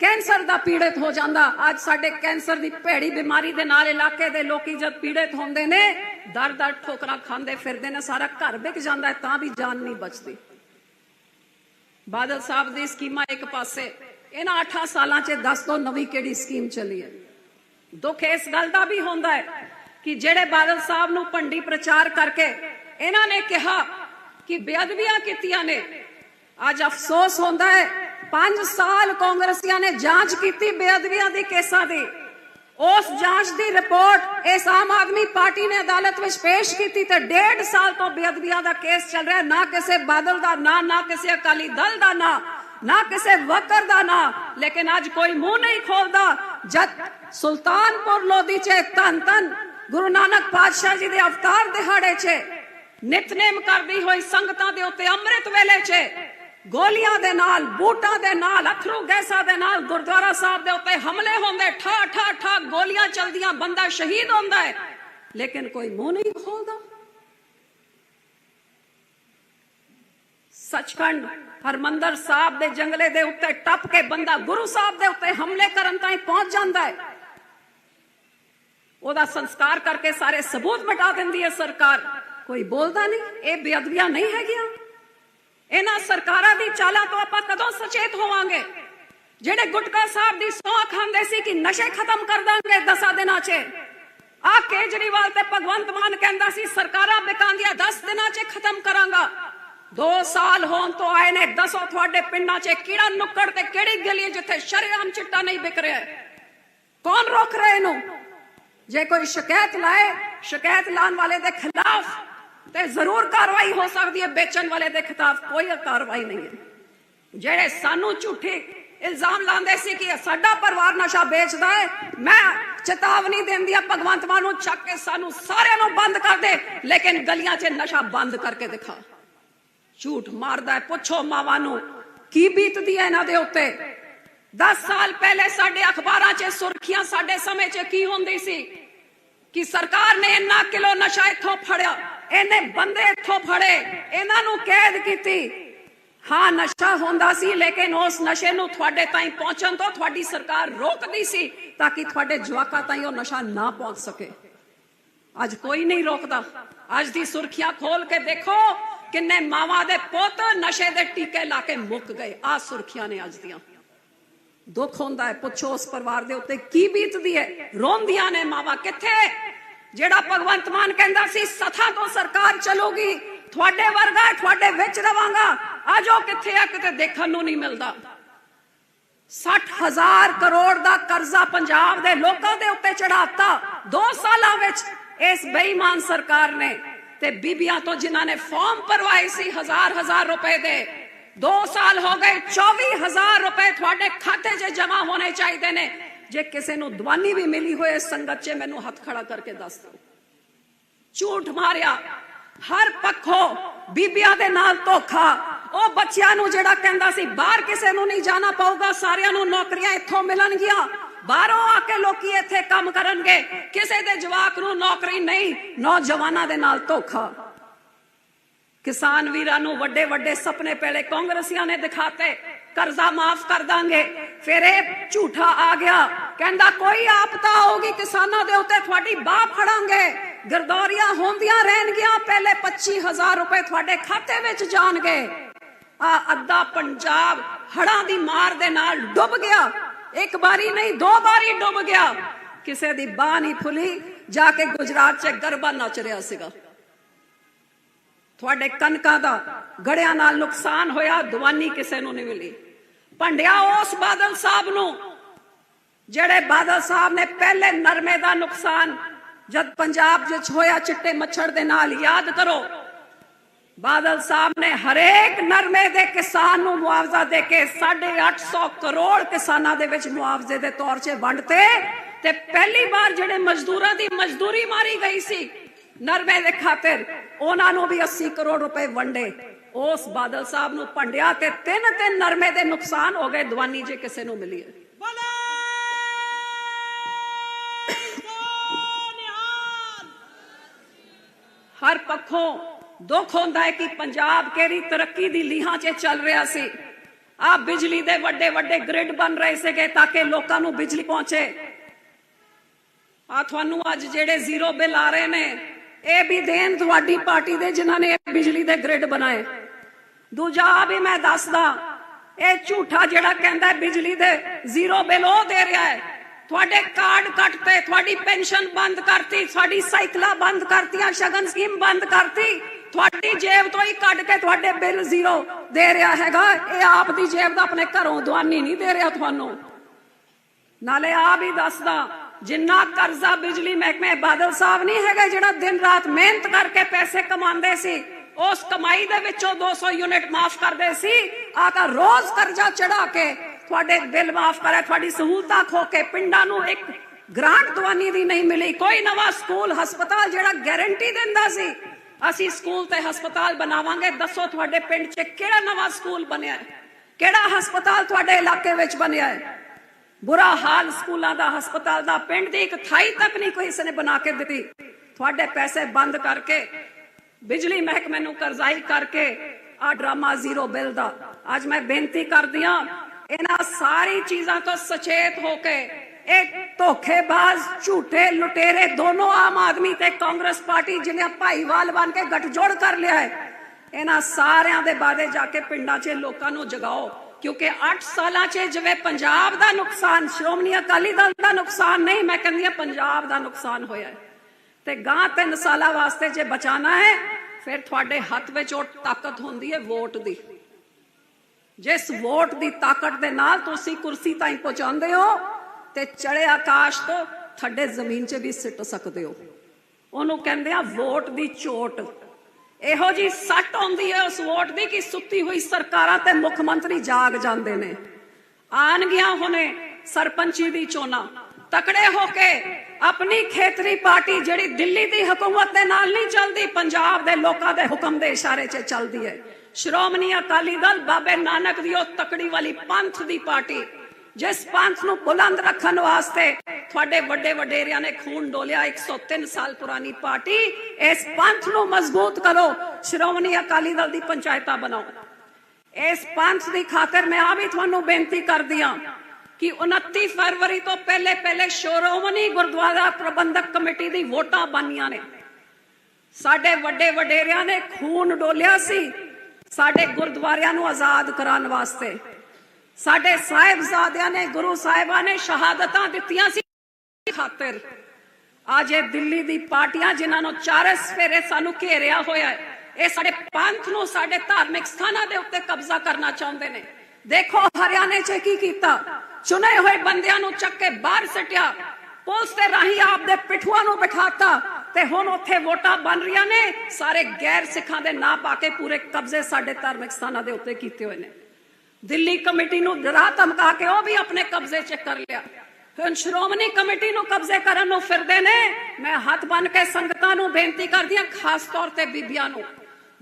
ਕੈਂਸਰ ਦਾ ਪੀੜਤ ਹੋ ਜਾਂਦਾ। ਅੱਜ ਸਾਡੇ ਕੈਂਸਰ ਦੀ ਭੈੜੀ ਬਿਮਾਰੀ ਦੇ ਨਾਲ ਇਲਾਕੇ ਦੇ ਲੋਕੀ ਜਦ ਪੀੜਤ ਹੁੰਦੇ ਨੇ ਦਰ ਦਰ ਠੋਕਰਾਂ ਖਾਂਦੇ ਫਿਰਦੇ ਨੇ ਸਾਰਾ ਘਰ ਵਿਕ ਜਾਂਦਾ ਹੈ, ਤਾਂ ਵੀ ਜਾਨ ਨਹੀਂ ਬਚਦੀ। ਬਾਦਲ ਸਾਹਿਬ ਦੀ ਸਕੀਮਾਂ ਇੱਕ ਪਾਸੇ ਇਹਨਾਂ 8 ਸਾਲਾਂ 'ਚ ਦੱਸ ਦੋ ਨਵੀਂ ਕਿਹੜੀ ਸਕੀਮ ਚੱਲੀ ਹੈ? ਦੁੱਖ ਇਸ ਗੱਲ ਦਾ ਵੀ ਹੁੰਦਾ ਹੈ ਕਿ ਜਿਹੜੇ ਬਾਦਲ ਸਾਹਿਬ ਨੂੰ ਭੰਡੀ ਪ੍ਰਚਾਰ ਕਰਕੇ ਇਹਨਾਂ ਨੇ ਕਿਹਾ ਕਿ ਬੇਅਦਬੀਆਂ ਕੀਤੀਆਂ ਨੇ ਅੱਜ ਅਫਸੋਸ ਹੁੰਦਾ ਹੈ 5 ਸਾਲ ਕਾਂਗਰਸੀਆਂ ਨੇ ਜਾਂਚ ਕੀਤੀ ਬੇਅਦਬੀਆਂ ਦੇ ਕੇਸਾਂ ਦੀ। ਉਸ ਜਾਂਚ ਦੀ ਰਿਪੋਰਟ ਇਸ ਆਮ ਆਦਮੀ ਪਾਰਟੀ ਨੇ ਅਦਾਲਤ ਵਿੱਚ ਪੇਸ਼ ਕੀਤੀ ਤੇ ਡੇਢ ਸਾਲ ਤੋਂ ਬੇਅਦਬੀਆਂ ਦਾ ਕੇਸ ਚੱਲ ਰਿਹਾ, ਨਾ ਕਿਸੇ ਬਾਦਲ ਦਾ ਨਾ ਨਾ ਕਿਸੇ ਅਕਾਲੀ ਦਲ ਦਾ ਨਾ ਨਾ ਕਿਸੇ ਵਕਰ ਦਾ ਨਾ, ਲੇਕਿਨ ਅੱਜ ਕੋਈ ਮੂੰਹ ਨਹੀਂ ਖੋਲਦਾ। ਜਦ ਸੁਲਤਾਨਪੁਰ ਲੋਧੀ 'ਚ ਧੰਨ ਧੰਨ ਗੁਰੂ ਨਾਨਕ ਪਾਤਸ਼ਾਹ ਜੀ ਦੇ ਅਵਤਾਰ ਦਿਹਾੜੇ 'ਚ ਨਿਤਨੇਮ ਕਰਦੀ ਹੋਈ ਸੰਗਤਾਂ ਦੇ ਉੱਤੇ ਅੰਮ੍ਰਿਤ ਵੇਲੇ 'ਚ ਗੋਲੀਆਂ ਦੇ ਨਾਲ, ਬੂਟਾਂ ਦੇ ਨਾਲ, ਅਥਰੂ ਗੈਸਾਂ ਦੇ ਨਾਲ ਗੁਰਦੁਆਰਾ ਸਾਹਿਬ ਦੇ ਉੱਤੇ ਹਮਲੇ ਹੁੰਦੇ ਠਾ ਠਾ ਠਾ ਗੋਲੀਆਂ ਚਲਦੀਆਂ, ਬੰਦਾ ਸ਼ਹੀਦ ਹੁੰਦਾ ਹੈ। ਲੇਕਿਨ ਕੋਈ ਮੂੰਹ ਨਹੀਂ ਖੋਲਦਾ। ਸੱਚਖੰਡ ਹਰਮੰਦਰ ਸਾਹਿਬ ਦੇ ਜੰਗਲੇ ਦੇ ਉੱਤੇ ਟੱਪ ਕੇ ਬੰਦਾ ਗੁਰੂ ਸਾਹਿਬ ਦੇ ਉੱਤੇ ਹਮਲੇ ਕਰਨ ਤਾਈਂ ਪਹੁੰਚ ਜਾਂਦਾ ਹੈ। ਉਹਦਾ ਸੰਸਕਾਰ ਕਰਕੇ ਸਾਰੇ ਸਬੂਤ ਮਿਟਾ ਦਿੰਦੀ ਹੈ ਸਰਕਾਰ। ਕੋਈ ਬੋਲਦਾ ਨਹੀਂ, ਇਹ ਬੇਅਦਬੀਆਂ ਨਹੀਂ ਹੈਗੀਆਂ। ਇਹਨਾਂ ਸਰਕਾਰਾਂ ਦੀ ਚਾਲਾਂ ਤੋਂ ਆਪਾਂ ਕਦੋਂ ਸੁਚੇਤ ਹੋਵਾਂਗੇ? ਜਿਹੜੇ ਗੁਟਕਾ ਸਾਹਿਬ ਦੀ ਸੌਂ ਖਾਂਦੇ ਸੀ ਕਿ ਨਸ਼ੇ ਖਤਮ ਕਰ ਦਾਂਗੇ 10 ਦਿਨਾਂ 'ਚ ਆ ਕੇਜਰੀਵਾਲ ਤੇ ਭਗਵੰਤ ਮਾਨ ਕਹਿੰਦਾ ਸੀ, ਸਰਕਾਰਾਂ ਬਿਕਾਂਦੀਆਂ 10 ਦਿਨਾਂ 'ਚ ਖਤਮ ਕਰਾਂਗਾ। 2 ਸਾਲ ਹੋਣ ਤੋਂ ਆਏ ਨੇ, ਦੱਸੋ ਤੁਹਾਡੇ ਪਿੰਡਾਂ 'ਚ ਕਿਹੜਾ ਨੁੱਕੜ ਤੇ ਕਿਹੜੀ ਗਲੀ ਜਿੱਥੇ ਸ਼ਰੇਆਮ ਚਿੱਟਾ ਨਹੀਂ ਵਿਕ ਰਿਹਾ ਕੌਣ ਰੋਕ ਰਿਹਾ ਇਹਨੂੰ? ਜੇ ਕੋਈ ਸ਼ਿਕਾਇਤ ਲਾਏ, ਸ਼ਿਕਾਇਤ ਲਾਉਣ ਵਾਲੇ ਦੇ ਖਿਲਾਫ ਤੇ ਜ਼ਰੂਰ ਕਾਰਵਾਈ ਹੋ ਸਕਦੀ ਹੈ। ਵੇਚਣ ਵਾਲੇ ਦੇ ਖਿਲਾਫ ਕੋਈ ਕਾਰਵਾਈ ਨਹੀਂ ਹੈ। ਜਿਹੜੇ ਸਾਨੂੰ ਝੂਠੇ ਇਲਜ਼ਾਮ ਲਾਉਂਦੇ ਸੀ ਕਿ ਸਾਡਾ ਪਰਿਵਾਰ ਨਸ਼ਾ ਵੇਚਦਾ ਹੈ, ਮੈਂ ਚੇਤਾਵਨੀ ਦਿੰਦੀ ਆ ਭਗਵੰਤ ਮਾਨ ਨੂੰ ਚੱਕ ਕੇ ਸਾਨੂੰ ਸਾਰਿਆਂ ਨੂੰ ਬੰਦ ਕਰ ਦੇ, ਲੇਕਿਨ ਗਲੀਆਂ 'ਚ ਨਸ਼ਾ ਬੰਦ ਕਰਕੇ ਦਿਖਾ। ਝੂਠ ਮਾਰਦਾ ਹੈ। ਪੁੱਛੋ ਮਾਵਾਂ ਨੂੰ, ਕੀ ਬੀਤਦੀ ਹੈ ਇਹਨਾਂ ਦੇ ਉੱਤੇ? 10 ਸਾਲ ਪਹਿਲੇ ਸਾਡੇ ਅਖਬਾਰਾਂ 'ਚ ਸੁਰਖੀਆਂ ਸਾਡੇ ਸਮੇਂ 'ਚ ਕੀ ਹੁੰਦੀ ਸੀ? ਕਿ ਸਰਕਾਰ ਨੇ ਇੰਨਾ ਕਿਲੋ ਨਸ਼ਾ ਇੱਥੋਂ ਫੜਿਆ। ਇਹਨੇ ਬੰਦੇ ਇੱਥੋਂ ਫੜੇ। ਇਹਨਾਂ ਨੂੰ ਕੈਦ ਕੀਤੀ। ਹਾਂ, ਨਸ਼ਾ ਹੁੰਦਾ ਸੀ, ਲੇਕਿਨ ਉਸ ਨਸ਼ੇ ਨੂੰ ਤੁਹਾਡੇ ਤਾਈਂ ਪਹੁੰਚਣ ਤੋਂ ਤੁਹਾਡੀ ਸਰਕਾਰ ਰੋਕਦੀ ਸੀ ਤਾਂ ਕਿ ਤੁਹਾਡੇ ਜਵਾਕਾਂ ਤਾਈਂ ਉਹ ਨਸ਼ਾ ਨਾ ਪਹੁੰਚ ਸਕੇ। ਅੱਜ ਕੋਈ ਨਹੀਂ ਰੋਕਦਾ। ਅੱਜ ਦੀ ਸੁਰਖੀਆਂ ਖੋਲ ਕੇ ਦੇਖੋ ਕਿੰਨੇ ਮਾਵਾਂ ਦੇ ਪੁੱਤ ਨਸ਼ੇ ਦੇ ਟੀਕੇ ਲਾ ਕੇ ਮੁੱਕ ਗਏ। ਆ ਸੁਰਖੀਆਂ ਨੇ ਅੱਜ ਦੀਆਂ। ਦੁੱਖ ਹੁੰਦਾ ਹੈ। ਪੁੱਛੋ ਉਸ ਪਰਿਵਾਰ ਦੇ ਉੱਤੇ ਕੀ ਬੀਤਦੀ ਹੈ। ਰੋਂਦੀਆਂ ਨੇ ਮਾਵਾ। ਕਿੱਥੇ? ਜਿਹੜਾ ਭਗਵੰਤ ਮਾਨ ਕਹਿੰਦਾ ਸੀ, ਸਥਾ ਤੋਂ ਸਰਕਾਰ ਚਲੂਗੀ, ਤੁਹਾਡੇ ਵਰਗਾ, ਤੁਹਾਡੇ ਵਿੱਚ ਰਵਾਂਗਾ। ਅੱਜ ਕਿੱਥੇ ਆ, ਕਿਤੇ ਦੇਖਣ ਨੂੰ ਨਹੀਂ ਮਿਲਦਾ। 60000 ਕਰੋੜ ਦਾ ਕਰਜ਼ਾ ਪੰਜਾਬ ਦੇ ਲੋਕਾਂ ਦੇ ਉੱਤੇ ਚੜਾਤਾ 2 ਸਾਲਾਂ ਵਿੱਚ ਇਸ ਬੇਈਮਾਨ ਸਰਕਾਰ ਨੇ ਤੇ ਬੀਬੀਆਂ ਤੋਂ ਜਿਨ੍ਹਾਂ ਨੇ ਫਾਰਮ ਭਰਵਾਏ ਸੀ ਹਜ਼ਾਰ ਹਜ਼ਾਰ ਰੁਪਏ ਦੇ 2 ਸਾਲ ਹੋ ਗਏ 24000 ਰੁਪਏ ਤੁਹਾਡੇ ਖਾਤੇ 'ਚ ਜਮ੍ਹਾਂ ਹੋਣੇ ਚਾਹੀਦੇ ਨੇ। ਜੇ ਕਿਸੇ ਨੂੰ ਦਵਾਨੀ ਵੀ ਮਿਲੀ ਹੋਏ ਸੰਗਤ 'ਚ, ਮੈਨੂੰ ਹੱਥ ਖੜਾ ਕਰਕੇ ਦੱਸ ਦਿਓ। ਝੂਠ ਮਾਰਿਆ। ਹਰ ਪੱਖੋਂ ਬੀਬੀਆਂ ਦੇ ਨਾਲ ਧੋਖਾ। ਉਹ ਬੱਚਿਆਂ ਨੂੰ ਜਿਹੜਾ ਕਹਿੰਦਾ ਸੀ, ਬਾਹਰ ਕਿਸੇ ਨੂੰ ਨਹੀਂ ਜਾਣਾ ਪਊਗਾ, ਸਾਰਿਆਂ ਨੂੰ ਨੌਕਰੀਆਂ ਇੱਥੋਂ ਮਿਲਣਗੀਆਂ। ਬਾਹਰੋਂ ਆ ਕੇ ਲੋਕੀ ਇੱਥੇ ਕੰਮ ਕਰਨਗੇ। ਕਿਸੇ ਦੇ ਜਵਾਕ ਨੂੰ ਨੌਕਰੀ ਨਹੀਂ, ਨੌਜਵਾਨਾਂ ਦੇ ਨਾਲ ਧੋਖਾ। ਕਿਸਾਨ ਵੀਰਾਂ ਨੂੰ ਵੱਡੇ ਵੱਡੇ ਸੁਪਨੇ ਪਹਿਲੇ ਕਾਂਗਰਸੀਆਂ ਨੇ ਦਿਖਾਤੇ। ਕਰਜ਼ਾ ਮਾਫ ਕਰ ਦਾਂਗੇ। ਫਿਰ ਇਹ ਝੂਠਾ ਆ ਗਿਆ। ਕਹਿੰਦਾ, ਕੋਈ ਆਪਤਾ ਆਊਗੀ, ਕਿਸਾਨਾਂ ਦੇ ਉੱਤੇ ਤੁਹਾਡੀ ਬਾਹ ਫੜਾਂਗੇ। ਗਰਦੌਰੀਆਂ ਹੁੰਦੀਆਂ ਰਹਿਣਗੀਆਂ, ਪਹਿਲੇ 25000 ਰੁਪਏ ਤੁਹਾਡੇ ਖਾਤੇ ਵਿੱਚ ਜਾਣਗੇ। ਆ ਅੱਧਾ ਪੰਜਾਬ ਹੜਾਂ ਦੀ ਮਾਰ ਦੇ ਨਾਲ ਡੁੱਬ ਗਿਆ। ਇੱਕ ਵਾਰੀ ਨਹੀਂ, ਦੋ ਵਾਰੀ ਡੁੱਬ ਗਿਆ। ਕਿਸੇ ਦੀ ਬਾਹ ਨਹੀਂ ਫੁੱਲੀ, ਜਾ ਕੇ ਗੁਜਰਾਤ 'ਚ ਗਰਬਾ ਨੱਚ ਰਿਹਾ ਸੀਗਾ। ਤੁਹਾਡੇ ਕਣਕਾਂ ਦਾ ਗੜਿਆਂ ਨਾਲ ਨੁਕਸਾਨ ਹੋਇਆ, ਦਵਾਨੀ ਕਿਸੇ ਨੂੰ ਨਹੀਂ ਮਿਲੀ। ਭੰਡਿਆ ਉਸ ਬਾਦਲ ਸਾਹਿਬ ਨੂੰ, ਜਿਹੜੇ ਬਾਦਲ ਸਾਹਿਬ ਨੇ ਪਹਿਲੇ ਨਰਮੇ ਦਾ ਨੁਕਸਾਨ ਜਦ ਪੰਜਾਬ ਵਿੱਚ ਹੋਇਆ ਚਿੱਟੇ ਮੱਛਰ ਦੇ ਨਾਲ, ਯਾਦ ਕਰੋ, ਬਾਦਲ ਸਾਹਿਬ ਨੇ ਹਰੇਕ ਨਰਮੇ ਦੇ ਕਿਸਾਨ ਨੂੰ ਮੁਆਵਜ਼ਾ ਦੇ ਕੇ 850 ਕਰੋੜ ਕਿਸਾਨਾਂ ਦੇ ਵਿੱਚ ਮੁਆਵਜ਼ੇ ਦੇ ਤੌਰ 'ਤੇ ਵੰਡਤੇ ਤੇ ਪਹਿਲੀ ਵਾਰ ਜਿਹੜੇ ਮਜ਼ਦੂਰਾਂ ਦੀ ਮਜ਼ਦੂਰੀ ਮਾਰੀ ਗਈ ਸੀ, ਨਰਮੇ ਦੇ ਖਾਤਰ ਉਹਨਾਂ ਨੂੰ ਵੀ 80 ਕਰੋੜ ਰੁਪਏ ਵੰਡੇ। ਉਸ ਬਾਦਲ ਸਾਹਿਬ ਨੂੰ ਭੰਡਿਆ ਤੇ ਤਿੰਨ ਤਿੰਨ ਨਰਮੇ ਦੇ ਨੁਕਸਾਨ ਹੋ ਗਏ ਦਵਾਨੀ ਜੇ ਕਿਸੇ ਨੂੰ ਮਿਲੀ ਹੈ। ਹਰ ਪੱਖੋਂ ਦੁੱਖ ਹੁੰਦਾ ਹੈ ਕਿ ਪੰਜਾਬ ਕਿਹੜੀ ਤਰੱਕੀ ਦੀ ਲੀਹਾਂ 'ਚ ਚੱਲ ਰਿਹਾ ਸੀ। ਆ ਬਿਜਲੀ ਦੇ ਵੱਡੇ ਵੱਡੇ ਗ੍ਰਿਡ ਬਣ ਰਹੇ ਸੀਗੇ ਤਾਂ ਕਿ ਲੋਕਾਂ ਨੂੰ ਬਿਜਲੀ ਪਹੁੰਚੇ। ਆ ਤੁਹਾਨੂੰ ਅੱਜ ਜਿਹੜੇ ਜ਼ੀਰੋ ਬਿੱਲ ਆ ਰਹੇ ਨੇ ਇਹ ਵੀ ਦੇਣ ਤੁਹਾਡੀ ਪਾਰਟੀ ਦੇ ਜਿਨ੍ਹਾਂ ਨੇ ਬਿਜਲੀ ਦੇ ਗ੍ਰਿਡ ਬਣਾਏ। ਦੂਜਾ ਆ ਵੀ ਮੈਂ ਦੱਸਦਾ, ਇਹ ਝੂਠਾ ਜਿਹੜਾ ਕਹਿੰਦਾ ਬਿਜਲੀ ਦੇ ਜ਼ੀਰੋ ਬਿੱਲ ਉਹ ਦੇ ਰਿਹਾ ਹੈ। ਤੁਹਾਡੇ ਕਾਰਡ ਕੱਟਤੇ ਤੁਹਾਡੀ ਪੈਨਸ਼ਨ ਬੰਦ ਕਰਤੀ, ਸਾਡੀ ਸਾਈਕਲਾਂ ਬੰਦ ਕਰਤੀਆਂ, ਸ਼ਗਨ ਸਕੀਮ ਬੰਦ ਕਰਤੀ, ਤੁਹਾਡੀ ਜੇਬ ਤੋਂ ਹੀ ਕੱਢ ਕੇ ਤੁਹਾਡੇ ਬਿੱਲ ਜ਼ੀਰੋ ਦੇ ਰਿਹਾ ਹੈਗਾ। ਇਹ ਆਪ ਦੀ ਜੇਬ ਦਾ ਆਪਣੇ ਘਰੋਂ ਦਵਾਨੀ ਨਹੀਂ ਦੇ ਰਿਹਾ ਤੁਹਾਨੂੰ। ਨਾਲੇ ਆ ਵੀ ਦੱਸਦਾ, ਜਿੰਨਾ ਕਰਜ਼ਾ ਬਿਜਲੀ ਮਹਿਕਮੇ ਬਾਦਲ ਸਾਹਿਬ ਨਹੀਂ ਹੈਗਾ, ਜਿਹੜਾ ਦਿਨ ਰਾਤ ਮਿਹਨਤ ਕਰਕੇ ਪੈਸੇ ਕਮਾਉਂਦੇ ਸੀ ਉਸ ਕਮਾਈ ਦੇ ਵਿੱਚੋਂ 200 ਯੂਨਿਟ ਮਾਫ ਕਰਦੇ ਸੀ। ਆ ਤਾਂ ਰੋਜ਼ ਕਰਜ਼ਾ ਚੜਾ ਕੇ ਤੁਹਾਡੇ ਬਿੱਲ ਮਾਫ ਕਰਿਆ, ਤੁਹਾਡੀ ਸਹੂਲਤਾਂ ਖੋ ਕੇ ਪਿੰਡਾਂ ਨੂੰ ਇੱਕ ਗ੍ਰਾਂਟ ਦਵਾਨੀ ਦੀ ਨਹੀਂ ਮਿਲੀ। ਕੋਈ ਨਵਾਂ ਸਕੂਲ, ਹਸਪਤਾਲ ਜਿਹੜਾ ਗਾਰੰਟੀ ਦਿੰਦਾ ਸੀ, ਅਸੀਂ ਸਕੂਲ ਤੇ ਹਸਪਤਾਲ ਬਣਾਵਾਂਗੇ। ਦੱਸੋ ਤੁਹਾਡੇ ਪਿੰਡ 'ਚ ਕਿਹੜਾ ਨਵਾਂ ਸਕੂਲ ਬਣਿਆ ਹੈ? ਕਿਹੜਾ ਹਸਪਤਾਲ ਤੁਹਾਡੇ ਇਲਾਕੇ ਵਿੱਚ ਬਣਿਆ ਹੈ? ਬੁਰਾ ਹਾਲ ਸਕੂਲਾਂ ਦਾ, ਹਸਪਤਾਲ ਦਾ। ਪਿੰਡ ਦੀ ਇੱਕ ਥਾਈ ਤੱਕ ਨਹੀਂ ਕੋਈ ਇਸਨੇ ਬਣਾ ਕੇ ਦਿੱਤੀ। ਤੁਹਾਡੇ ਪੈਸੇ ਬੰਦ ਕਰਕੇ ਬਿਜਲੀ ਮਹਿਕਮੇ ਨੂੰ ਕਰਜ਼ਾਈ ਕਰਕੇ ਆ ਡਰਾਮਾ ਜ਼ੀਰੋ ਬਿੱਲ ਦਾ। ਅੱਜ ਮੈਂ ਬੇਨਤੀ ਕਰਦੀ ਹਾਂ, ਇਹਨਾਂ ਸਾਰੀ ਚੀਜ਼ਾਂ ਤੋਂ ਸਚੇਤ ਹੋ ਕੇ ਇਹ ਧੋਖੇਬਾਜ਼, ਝੂਠੇ ਲੁਟੇਰੇ ਦੋਨੋਂ ਆਮ ਆਦਮੀ ਤੇ ਕਾਂਗਰਸ ਪਾਰਟੀ ਜਿਹਨੇ ਭਾਈਵਾਲ ਬਣ ਕੇ ਗੱਠਜੋੜ ਕਰ ਲਿਆ ਹੈ, ਇਹਨਾਂ ਸਾਰਿਆਂ ਦੇ ਬਾਰੇ ਜਾ ਕੇ ਪਿੰਡਾਂ 'ਚ ਲੋਕਾਂ ਨੂੰ ਜਗਾਓ, ਕਿਉਂਕਿ 8 ਸਾਲਾਂ 'ਚ ਜਿਵੇਂ ਪੰਜਾਬ ਦਾ ਨੁਕਸਾਨ, ਸ਼੍ਰੋਮਣੀ ਅਕਾਲੀ ਦਲ ਦਾ ਨੁਕਸਾਨ ਨਹੀਂ, ਮੈਂ ਕਹਿੰਦੀ ਹਾਂ ਪੰਜਾਬ ਦਾ ਨੁਕਸਾਨ ਹੋਇਆ ਹੈ। ਤੇ ਗਾਂ ਤਿੰਨ ਸਾਲਾਂ ਵਾਸਤੇ ਜੇ ਬਚਾਣਾ ਹੈ ਫਿਰ ਤੁਹਾਡੇ ਹੱਥ ਵਿੱਚ ਉਹ ਤਾਕਤ ਹੁੰਦੀ ਹੈ ਵੋਟ ਦੀ। ਜਿਸ ਵੋਟ ਦੀ ਤਾਕਤ ਦੇ ਨਾਲ ਤੁਸੀਂ ਕੁਰਸੀ ਤਾਈਂ ਪਹੁੰਚਾਉਂਦੇ ਹੋ ਤੇ ਚੜੇ ਆਕਾਸ਼ ਤੋਂ ਥੱਡੇ ਜ਼ਮੀਨ 'ਚ ਵੀ ਸਿੱਟ ਸਕਦੇ ਹੋ। ਉਹਨੂੰ ਕਹਿੰਦੇ ਆ ਵੋਟ ਦੀ ਚੋਟ। ਇਹੋ ਜੀ ਸੱਟ ਆਉਂਦੀ ਹੈ ਉਸ ਵੋਟ ਦੀ ਕਿ ਸੁੱਤੀ ਹੋਈ ਸਰਕਾਰਾਂ ਤੇ ਮੁੱਖ ਮੰਤਰੀ ਜਾਗ ਜਾਂਦੇ ਨੇ। ਆਣਗੀਆਂ ਹੁਣੇ ਸਰਪੰਚੀ ਦੀ ਚੋਣਾਂ। ਤਕੜੇ ਹੋ ਕੇ ਆਪਣੀ ਖੇਤਰੀ ਪਾਰਟੀ ਜਿਹੜੀ ਦਿੱਲੀ ਦੀ ਹਕੂਮਤ ਦੇ ਨਾਲ ਨਹੀਂ ਚੱਲਦੀ, ਪੰਜਾਬ ਦੇ ਲੋਕਾਂ ਦੇ ਹੁਕਮ ਦੇ ਇਸ਼ਾਰੇ 'ਚ ਚੱਲਦੀ ਹੈ। ਸ਼੍ਰੋਮਣੀ ਅਕਾਲੀ ਦਲ ਬਾਬੇ ਨਾਨਕ ਦੀ ਉਹ ਤਕੜੀ ਵਾਲੀ ਪੰਥ ਦੀ ਪਾਰਟੀ, ਜਿਸ ਪੰਥ ਨੂੰ ਬੁਲੰਦ ਰੱਖਣ ਵਾਸਤੇ ਤੁਹਾਡੇ ਵੱਡੇ ਵਡੇਰਿਆਂ ਨੇ ਖੂਨ ਡੋਲਿਆ 103 ਸਾਲ ਪੁਰਾਣੀ ਪਾਰਟੀ, ਇਸ ਪੰਥ ਨੂੰ ਮਜ਼ਬੂਤ ਕਰੋ, ਸ਼੍ਰੋਮਣੀ ਅਕਾਲੀ ਦਲ ਦੀ ਪੰਚਾਇਤਾਂ ਬਣਾਓ। ਇਸ ਪੰਥ ਦੀ ਖਾਤਰ ਮੈਂ ਆ ਵੀ ਤੁਹਾਨੂੰ ਬੇਨਤੀ ਕਰਦੀ ਹਾਂ ਕਿ 29 ਫਰਵਰੀ ਤੋਂ ਪਹਿਲੇ ਪਹਿਲੇ ਸ਼੍ਰੋਮਣੀ ਗੁਰਦੁਆਰਾ ਪ੍ਰਬੰਧਕ ਕਮੇਟੀ ਦੀ ਵੋਟਾਂ ਬਣੀਆਂ ਨੇ। ਸਾਡੇ ਵੱਡੇ ਵਡੇਰਿਆਂ ਨੇ ਖੂਨ ਡੋਲਿਆ ਸੀ ਸਾਡੇ ਗੁਰਦੁਆਰਿਆਂ ਨੂੰ ਆਜ਼ਾਦ ਕਰਾਉਣ ਵਾਸਤੇ। ਸਾਡੇ ਸਾਹਿਬਜ਼ਾਦਿਆਂ ਨੇ, ਗੁਰੂ ਸਾਹਿਬਾਂ ਨੇ ਸ਼ਹਾਦਤਾਂ ਦਿੱਤੀਆਂ ਸੀ ਖਾਤਰ। ਅੱਜ ਇਹ ਦਿੱਲੀ ਦੀ ਪਾਰਟੀਆਂ ਜਿਨ੍ਹਾਂ ਨੂੰ ਚਾਰਸ ਫੇਰੇ ਸਾਨੂੰ ਘੇਰਿਆ ਹੋਇਆ ਹੈ, ਇਹ ਸਾਡੇ ਪੰਥ ਨੂੰ, ਸਾਡੇ ਧਾਰਮਿਕ ਸਥਾਨਾਂ ਦੇ ਉੱਤੇ ਕਬਜ਼ਾ ਕਰਨਾ ਚਾਹੁੰਦੇ ਨੇ। ਦੇਖੋ, ਹਰਿਆਣੇ 'ਚ ਕੀ ਕੀਤਾ? ਚੁਣੇ ਹੋਏ ਬੰਦਿਆਂ ਨੂੰ ਚੱਕ ਕੇ ਬਾਹਰ ਸਟਿਆ। ਪੁਲਿਸ ਤੇ ਰਾਹੀਂ ਆਪਦੇ ਪਿਠੂਆਂ ਨੂੰ ਬਿਠਾਤਾ ਤੇ ਹੁਣ ਉੱਥੇ ਵੋਟਾਂ ਬਣ ਰਹੀਆਂ ਨੇ। ਸਾਰੇ ਗੈਰ ਸਿੱਖਾਂ ਦੇ ਨਾਂ ਪਾ ਕੇ ਪੂਰੇ ਕਬਜ਼ੇ ਸਾਡੇ ਧਾਰਮਿਕ ਸਥਾਨਾਂ ਦੇ ਉੱਤੇ ਕੀਤੇ ਹੋਏ ਨੇ। ਦਿੱਲੀ ਕਮੇਟੀ ਨੂੰ ਡਰਾ ਧਮਕਾ ਕੇ ਉਹ ਵੀ ਆਪਣੇ ਕਬਜ਼ੇ 'ਚ ਕਰ ਲਿਆ। ਹੁਣ ਸ਼੍ਰੋਮਣੀ ਕਮੇਟੀ ਨੂੰ ਕਬਜ਼ੇ ਕਰਨ ਨੂੰ ਫਿਰਦੇ ਨੇ। ਮੈਂ ਹੱਥ ਬੰਨ ਕੇ ਸੰਗਤਾਂ ਨੂੰ ਬੇਨਤੀ ਕਰਦੀ ਹਾਂ, ਖਾਸ ਤੌਰ ਤੇ ਬੀਬੀਆਂ ਨੂੰ।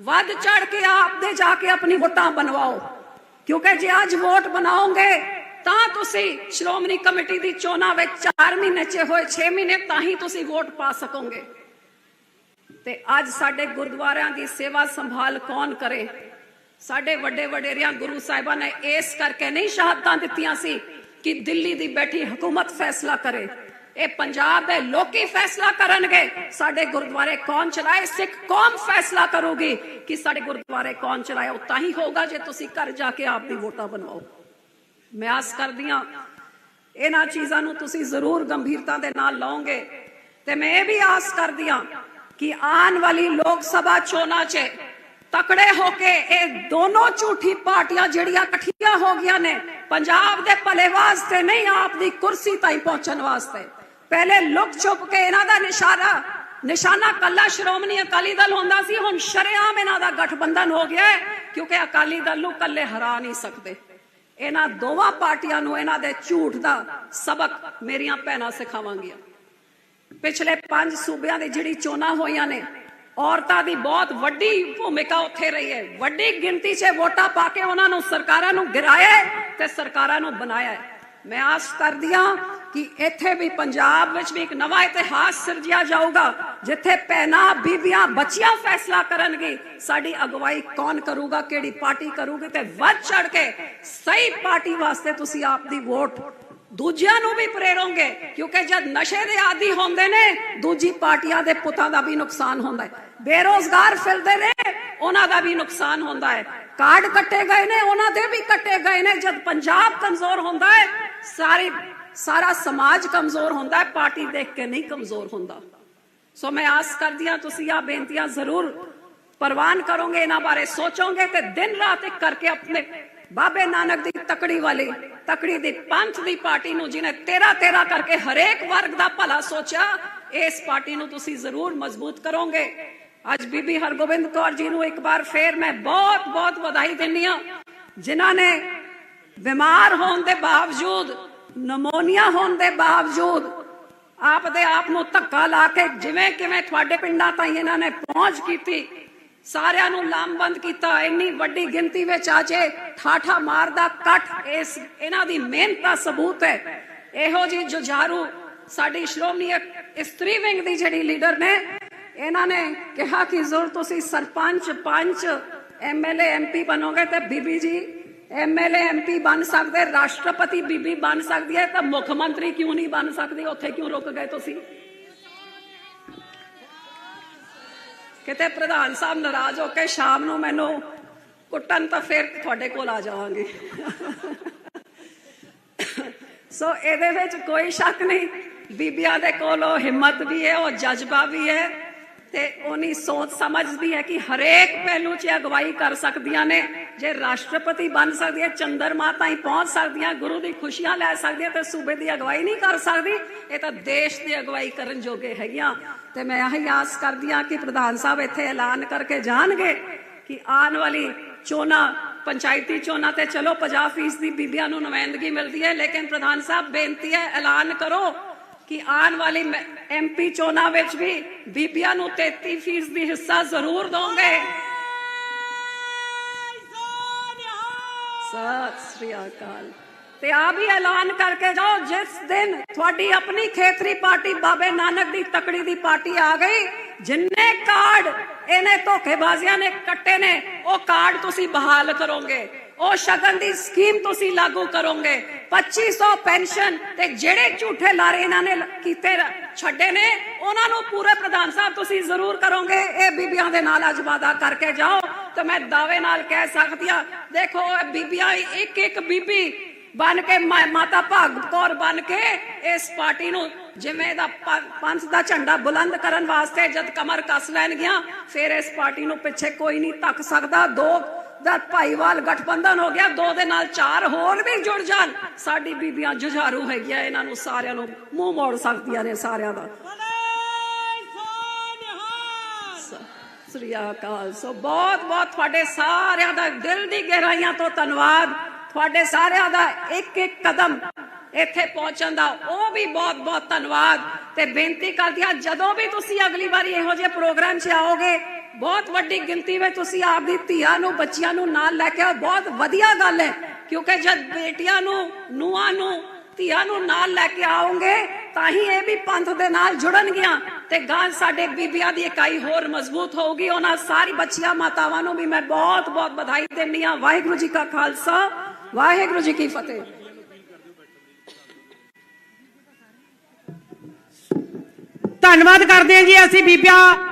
ਵੱਧ ਚੜ ਕੇ ਆਪ ਦੇ ਜਾ ਕੇ ਆਪਣੀ ਵੋਟਾਂ ਬਣਵਾਓ। ਕਿਉਂਕਿ ਜੇ ਅੱਜ ਵੋਟ ਬਣਾਓਗੇ, ਤਾਂ ਤੁਸੀਂ ਸ਼੍ਰੋਮਣੀ ਕਮੇਟੀ ਦੀ ਚੋਣਾਂ ਵਿੱਚ 4 ਮਹੀਨੇ 'ਚ ਹੋਏ 6 ਮਹੀਨੇ, ਤਾਂ ਹੀ ਤੁਸੀਂ ਵੋਟ ਪਾ ਸਕੋਗੇ। ਤੇ ਅੱਜ ਸਾਡੇ ਗੁਰਦੁਆਰਿਆਂ ਦੀ ਸੇਵਾ ਸੰਭਾਲ ਕੌਣ ਕਰੇ? ਸਾਡੇ ਵੱਡੇ ਵਡੇਰਿਆਂ ਗੁਰੂ ਸਾਹਿਬਾਂ ਨੇ ਇਸ ਕਰਕੇ ਨਹੀਂ ਸ਼ਹਾਦਤਾਂ ਦਿੱਤੀਆਂ ਸੀ ਕਿ ਦਿੱਲੀ ਦੀ ਬੈਠੀ ਹਕੂਮਤ ਫੈਸਲਾ ਕਰੇ। ਇਹ ਪੰਜਾਬ ਦੇ ਲੋਕੀ ਫੈਸਲਾ ਕਰਨਗੇ। ਸਾਡੇ ਗੁਰਦੁਆਰੇ ਕੌਣ ਚਲਾਏ? ਸਿੱਖ ਕੌਮ ਫੈਸਲਾ ਕਰੂਗੀ ਕਿ ਸਾਡੇ ਗੁਰਦੁਆਰੇ ਕੌਣ ਚਲਾਏ? ਉਹ ਤਾਂ ਹੀ ਹੋਊਗਾ ਜੇ ਤੁਸੀਂ ਘਰ ਜਾ ਕੇ ਆਪ ਦੀ ਵੋਟਾਂ ਬਣਵਾਓ। ਮੈਂ ਆਸ ਕਰਦੀ ਹਾਂ, ਇਹਨਾਂ ਚੀਜ਼ਾਂ ਨੂੰ ਤੁਸੀਂ ਜ਼ਰੂਰ ਗੰਭੀਰਤਾ ਦੇ ਨਾਲ ਲਓਗੇ। ਤੇ ਮੈਂ ਇਹ ਵੀ ਆਸ ਕਰਦੀ ਹਾਂ ਕਿ ਆਉਣ ਵਾਲੀ ਲੋਕ ਸਭਾ ਚੋਣਾਂ 'ਚ ਤਕੜੇ ਹੋ ਕੇ ਇਹ ਦੋਨੋਂ ਝੂਠੀ ਪਾਰਟੀਆਂ ਜਿਹੜੀਆਂ ਇਕੱਠੀਆਂ ਹੋ ਗਈਆਂ ਨੇ, ਪੰਜਾਬ ਦੇ ਭਲੇ ਵਾਸਤੇ ਨਹੀਂ, ਆਪ ਦੀ ਕੁਰਸੀ ਤਾਈਂ ਪਹੁੰਚਣ ਵਾਸਤੇ। ਪਹਿਲੇ ਲੁਕ ਛੁਪ ਕੇ ਇਹਨਾਂ ਦਾ ਨਿਸ਼ਾਨਾ ਨਿਸ਼ਾਨਾ ਕੱਲਾ ਸ਼੍ਰੋਮਣੀ ਅਕਾਲੀ ਦਲ ਹੁੰਦਾ ਸੀ, ਹੁਣ ਸ਼ਰੇਆਮ ਇਹਨਾਂ ਦਾ ਗਠਬੰਧਨ ਹੋ ਗਿਆ ਕਿਉਂਕਿ ਅਕਾਲੀ ਦਲ ਨੂੰ ਕੱਲੇ ਹਰਾ ਨਹੀਂ ਸਕਦੇ। ਇਹਨਾਂ ਦੋਵਾਂ ਪਾਰਟੀਆਂ ਨੂੰ ਇਹਨਾਂ ਦੇ ਝੂਠ ਦਾ ਸਬਕ ਮੇਰੀਆਂ ਭੈਣਾਂ ਸਿਖਾਵਾਂਗੀਆਂ। ਪਿਛਲੇ ਪੰਜ ਸੂਬਿਆਂ ਦੇ ਜਿਹੜੀ ਚੋਣਾਂ ਹੋਈਆਂ ਨੇ, ਔਰਤਾਂ ਦੀ ਬਹੁਤ ਵੱਡੀ ਭੂਮਿਕਾ ਉੱਥੇ ਰਹੀ ਹੈ। ਵੱਡੀ ਗਿਣਤੀ 'ਚ ਵੋਟਾਂ ਪਾ ਕੇ ਉਹਨਾਂ ਨੂੰ ਸਰਕਾਰਾਂ ਨੂੰ ਗਿਰਾਇਆ ਤੇ ਸਰਕਾਰਾਂ ਨੂੰ ਬਣਾਇਆ ਮੈਂ ਆਸ ਕਰਦੀ ਹਾਂ ਕਿ ਇੱਥੇ ਵੀ ਪੰਜਾਬ ਵਿੱਚ ਵੀ ਇੱਕ ਨਵਾਂ ਇਤਿਹਾਸ ਸਿਰਜਿਆ ਜਾਊਗਾ, ਜਿੱਥੇ ਭੈਣਾਂ ਬੀਬੀਆਂ ਬੱਚੀਆਂ ਫੈਸਲਾ ਕਰਨਗੇ। ਸਾਡੀ ਅਗਵਾਈ ਕੌਣ ਕਰੂਗਾ, ਕਿਹੜੀ ਪਾਰਟੀ ਕਰੂਗੀ ਤੇ ਵੱਧ ਚੜ ਕੇ ਸਹੀ ਪਾਰਟੀ ਵਾਸਤੇ ਤੁਸੀਂ ਆਪ ਦੀ ਵੋਟ ਦੂਜਿਆਂ ਨੂੰ ਵੀ ਪ੍ਰੇਰੋਗੇ, ਕਿਉਂਕਿ ਜਦ ਨਸ਼ੇ ਦੇ ਆਦੀ ਹੁੰਦੇ ਨੇ, ਦੂਜੀ ਪਾਰਟੀਆਂ ਦੇ ਪੁੱਤਾਂ ਦਾ ਵੀ ਨੁਕਸਾਨ ਹੁੰਦਾ ਹੈ। ਬੇਰੋਜ਼ਗਾਰ ਫਿਰਦੇ ਨੇ, ਉਹਨਾਂ ਦਾ ਵੀ ਨੁਕਸਾਨ ਹੁੰਦਾ ਹੈ। ਕਾਰਡ ਕੱਟੇ ਗਏ ਨੇ, ਉਹਨਾਂ ਦੇ ਵੀ ਕੱਟੇ ਗਏ ਨੇ। ਜਦ ਪੰਜਾਬ ਕਮਜ਼ੋਰ ਹੁੰਦਾ ਹੈ, ਸਾਰੀ ਸਾਰਾ ਸਮਾਜ ਕਮਜ਼ੋਰ ਹੁੰਦਾ ਹੈ, ਪਾਰਟੀ ਦੇਖ ਕੇ ਨਹੀਂ ਕਮਜ਼ੋਰ ਹੁੰਦਾ। ਸੋ ਮੈਂ ਆਸ ਕਰਦੀ ਹਾਂ, ਤੁਸੀਂ ਆ ਬੇਨਤੀਆਂ ਜ਼ਰੂਰ ਪ੍ਰਵਾਨ ਕਰੋਗੇ, ਇਹਨਾਂ ਬਾਰੇ ਸੋਚੋਗੇ ਤੇ ਦਿਨ ਰਾਤ ਇੱਕ ਕਰਕੇ ਆਪਣੇ ਬਾਬੇ ਨਾਨਕ ਦੀ ਤਕੜੀ ਵਾਲੀ, ਤਕੜੀ ਦੀ ਪੰਥ ਦੀ ਪਾਰਟੀ ਨੂੰ ਜਿਹਨੇ ਤੇਰਾ ਤੇਰਾ ਕਰਕੇ ਹਰੇਕ ਵਰਗ ਦਾ ਭਲਾ ਸੋਚਿਆ, ਇਸ ਪਾਰਟੀ ਨੂੰ ਤੁਸੀਂ ਜ਼ਰੂਰ ਮਜ਼ਬੂਤ ਕਰੋਗੇ। ਅੱਜ ਬੀਬੀ ਹਰਗੋਬਿੰਦ ਕੌਰ ਜੀ ਨੂੰ ਇੱਕ ਵਾਰ ਫੇਰ ਮੈਂ ਬਹੁਤ ਬਹੁਤ ਵਧਾਈ ਦਿੰਦੀ ਹਾਂ, ਜਿਨ੍ਹਾਂ ਨੇ ਬਿਮਾਰ ਹੋਣ ਦੇ ਬਾਵਜੂਦ ਨਮੋਨੀਆ ਹੋਣ ਦੇ ਬਾਵਜੂਦ ਆਪ ਦੇ ਆਪ ਨੂੰ ਧੱਕਾ ਲਾ ਕੇ ਜਿਵੇਂ ਕਿਵੇਂ ਤੁਹਾਡੇ ਪਿੰਡਾਂ ਤਾਈਂ ਇਹਨਾਂ ਨੇ ਪਹੁੰਚ ਕੀਤੀ, ਸਾਰਿਆਂ ਨੂੰ ਲਾਮਬੰਦ ਕੀਤਾ, ਇੰਨੀ ਵੱਡੀ ਗਿਣਤੀ ਵਿੱਚ ਆਜੇ ਠਾਠਾ ਮਾਰਦਾ ਕੱਟ ਇਸ ਇਹਨਾਂ ਦੀ ਮਿਹਨਤ ਦਾ ਸਬੂਤ ਹੈ। ਇਹੋ ਜੀ ਜੁਝਾਰੂ ਸਾਡੀ ਸ਼੍ਰੋਮਣੀ ਇਸਤਰੀ ਵਿੰਗ ਦੀ ਜਿਹੜੀ ਲੀਡਰ ਨੇ, ਇਹਨਾਂ ਨੇ ਕਿਹਾ ਕਿ ਜ਼ਰੂਰ ਤੁਸੀਂ ਸਰਪੰਚ, ਪੰਚ ਐਮਐਲਏ ਐਮਪੀ ਬਣੋਗੇ ਤੇ ਬੀਬੀ ਜੀ ਐਮਐਲਏ ਐਮਪੀ ਬਣ ਸਕਦੇ, ਰਾਸ਼ਟਰਪਤੀ ਬੀਬੀ ਬਣ ਸਕਦੀ ਹੈ, ਤਾਂ ਮੁੱਖ ਮੰਤਰੀ ਕਿਉਂ ਨਹੀਂ ਬਣ ਸਕਦੇ? ਉੱਥੇ ਕਿਉਂ ਰੁਕ ਗਏ ਤੁਸੀਂ? ਕਿਤੇ ਪ੍ਰਧਾਨ ਸਾਹਿਬ ਨਾਰਾਜ਼ ਹੋ ਕੇ ਸ਼ਾਮ ਨੂੰ ਮੈਨੂੰ ਕੁੱਟਣ ਤਾਂ ਫਿਰ ਤੁਹਾਡੇ ਕੋਲ ਆ ਜਾਵਾਂਗੇ। ਸੋ ਇਹਦੇ ਵਿੱਚ ਕੋਈ ਸ਼ੱਕ ਨਹੀਂ। ਬੀਬੀਆਂ ਦੇ ਕੋਲ ਉਹ ਹਿੰਮਤ ਵੀ ਹੈ, ਉਹ ਜਜ਼ਬਾ ਵੀ ਹੈ ਤੇ ਉਹਨੀ ਸੋਚ ਸਮਝ ਵੀ ਹੈ ਕਿ ਹਰੇਕ ਪਹਿਲੂ 'ਚ ਅਗਵਾਈ ਕਰ ਸਕਦੀਆਂ ਨੇ। ਜੇ ਰਾਸ਼ਟਰਪਤੀ ਬਣ ਸਕਦੀ ਹੈ ਚੰਦਰਮਾ ਤਾਈਂ ਪਹੁੰਚ ਸਕਦੀਆਂ ਗੁਰੂ ਦੀ ਖੁਸ਼ੀਆਂ ਲੈ ਸਕਦੀਆਂ ਤੇ ਸੂਬੇ ਦੀ ਅਗਵਾਈ ਨਹੀਂ ਕਰ ਸਕਦੀ, ਇਹ ਤਾਂ ਦੇਸ਼ ਦੀ ਅਗਵਾਈ ਕਰਨ ਜੋਗੇ ਹੈਗੀਆਂ। ਤੇ ਮੈਂ ਆਹੀ ਆਸ ਕਰਦੀ ਹਾਂ ਕਿ ਪ੍ਰਧਾਨ ਸਾਹਿਬ ਇੱਥੇ ਐਲਾਨ ਕਰਕੇ ਜਾਣਗੇ ਕਿ ਆਉਣ ਵਾਲੀ ਚੋਣਾਂ, ਪੰਚਾਇਤੀ ਚੋਣਾਂ ਤੇ ਚਲੋ 50% ਦੀ ਬੀਬੀਆਂ ਨੂੰ ਨੁਮਾਇੰਦਗੀ ਮਿਲਦੀ ਹੈ, ਲੇਕਿਨ ਪ੍ਰਧਾਨ ਸਾਹਿਬ ਬੇਨਤੀ ਹੈ, ਐਲਾਨ ਕਰੋ ਕਿ ਆਉਣ ਵਾਲੀ ਐਮਪੀ ਚੋਣਾਂ ਵਿੱਚ ਵੀ ਬੀਬੀਆਂ ਨੂੰ 33% ਦੀ ਹਿੱਸਾ ਜ਼ਰੂਰ ਦੋਗੇ ਸਤਿ ਸ੍ਰੀ ਅਕਾਲ। ਤੇ ਆ ਵੀ ਐਲਾਨ ਕਰਕੇ ਜਾਓ, ਜਿਸ ਦਿਨ ਤੁਹਾਡੀ ਆਪਣੀ ਖੇਤਰੀ ਪਾਰਟੀ ਬਾਬੇ ਨਾਨਕ ਦੀ ਤਕੜੀ ਦੀ ਪਾਰਟੀ ਆ ਗਈ, ਜਿੰਨੇ ਕਾਰਡ ਇਹਨੇ ਧੋਖੇਬਾਜ਼ੀਆਂ ਨੇ ਕੱਟੇ ਨੇ, ਉਹ ਕਾਰਡ ਤੁਸੀਂ ਬਹਾਲ ਕਰੋਗੇ। ਉਹ ਸ਼ਗਨ ਦੀ ਸਕੀਮ ਤੁਸੀਂ ਲਾਗੂ ਕਰੋਗੇ। 2500 ਪੈਨਸ਼ਨ ਤੇ ਜਿਹੜੇ ਝੂਠੇ ਲਾਰੇ ਇਹਨਾਂ ਨੇ ਕੀਤੇ ਛੱਡੇ ਨੇ, ਉਹਨਾਂ ਨੂੰ ਪੂਰੇ ਪ੍ਰਧਾਨ ਸਾਹਿਬ ਤੁਸੀਂ ਜ਼ਰੂਰ ਕਰੋਗੇ। ਇਹ ਬੀਬੀਆਂ ਦੇ ਨਾਲ ਅੱਜ ਵਾਅਦਾ ਕਰਕੇ ਜਾਓ। ਤੇ ਮੈਂ ਦਾਅਵੇ ਨਾਲ ਕਹਿ ਸਕਦੀ ਆ ਦੇਖੋ ਇਹ ਬੀਬੀਆਂ ਇੱਕ ਇੱਕ ਬੀਬੀ ਬਨ ਕੇ ਮਾਤਾ ਭਾਗਵਤ ਕੌਰ ਬਨ ਕੇ ਇਸ ਪਾਰਟੀ ਨੂੰ ਜਿਵੇਂ ਦਾ ਪੰਥ ਦਾ ਝੰਡਾ ਬੁਲੰਦ ਕਰਨ ਵਾਸਤੇ ਜਦ ਕਮਰ ਕੱਸ ਲੈਣਗੀਆਂ, ਫਿਰ ਇਸ ਪਾਰਟੀ ਨੂੰ ਪਿੱਛੇ ਕੋਈ ਨਹੀਂ ਤੱਕ ਸਕਦਾ। ਦੋ ਦਾ ਭਾਈਵਾਲ ਗਠਬੰਧਨ ਹੋ ਗਿਆ, ਦੋ ਦੇ ਨਾਲ ਚਾਰ ਹੋਰ ਵੀ ਜੁੜ ਜਾਣ। ਸਾਡੀ ਬੀਬੀਆਂ ਜੁਝਾਰੂ ਹੈਗੀਆਂ, ਇਹਨਾਂ ਨੂੰ ਸਾਰਿਆਂ ਨੂੰ ਮੂੰਹ ਮੋੜ ਸਕਦੀਆਂ ਨੇ ਸਾਰਿਆਂ ਦਾ। ਸ੍ਰੀ ਅਕਾਲ। ਸੋ ਬਹੁਤ ਬਹੁਤ ਤੁਹਾਡੇ ਸਾਰਿਆਂ ਦਾ ਦਿਲ ਦੀ ਗਹਿਰਾਈਆਂ ਤੋਂ ਧੰਨਵਾਦ। ਤੁਹਾਡੇ ਸਾਰਿਆਂ ਦਾ ਇੱਕ ਇੱਕ ਕਦਮ ਇੱਥੇ ਪਹੁੰਚਣ ਦਾ ਉਹ ਵੀ ਬਹੁਤ ਬਹੁਤ ਧੰਨਵਾਦ। ਤੇ ਬੇਨਤੀ ਕਰਦੀ ਹਾਂ, ਜਦੋਂ ਵੀ ਤੁਸੀਂ ਅਗਲੀ ਵਾਰੀ ਇਹੋ ਜਿਹੇ ਪ੍ਰੋਗਰਾਮ 'ਚ ਆਓਗੇ, ਬਹੁਤ ਵੱਡੀ ਗਿਣਤੀ ਵਿੱਚ ਤੁਸੀਂ ਆਪਦੀ ਧੀਆਂ ਨੂੰ, ਬੱਚਿਆਂ ਨੂੰ ਨਾਲ ਲੈ ਕੇ ਆਓ। ਬਹੁਤ ਵਧੀਆ ਗੱਲ ਹੈ, ਕਿਉਂਕਿ ਜਦ ਬੇਟੀਆਂ ਨੂੰ, ਨੂੰਹਾਂ ਨੂੰ, ਧੀਆਂ ਨੂੰ ਨਾਲ ਲੈ ਕੇ ਆਓਗੇ ਤਾਂ ਹੀ ਇਹ ਵੀ ਪੰਥ ਦੇ ਨਾਲ ਜੁੜਨਗੀਆਂ ਤੇ ਗਾਂ ਸਾਡੇ ਬੀਬੀਆਂ ਦੀ ਇਕਾਈ ਹੋਰ ਮਜ਼ਬੂਤ ਹੋਊਗੀ। ਉਹਨਾਂ ਸਾਰੀ ਬੱਚੀਆਂ ਮਾਤਾਵਾਂ ਨੂੰ ਵੀ ਮੈਂ ਬਹੁਤ ਬਹੁਤ ਵਧਾਈ ਦਿੰਦੀ ਹਾਂ। ਵਾਹਿਗੁਰੂ ਜੀ ਕਾ ਖਾਲਸਾ, ਵਾਹਿਗੁਰੂ ਜੀ ਕੀ ਫਤਿਹ। ਧੰਨਵਾਦ ਕਰਦੇ ਹਾਂ ਜੀ ਅਸੀਂ ਬੀਬੀਆਂ।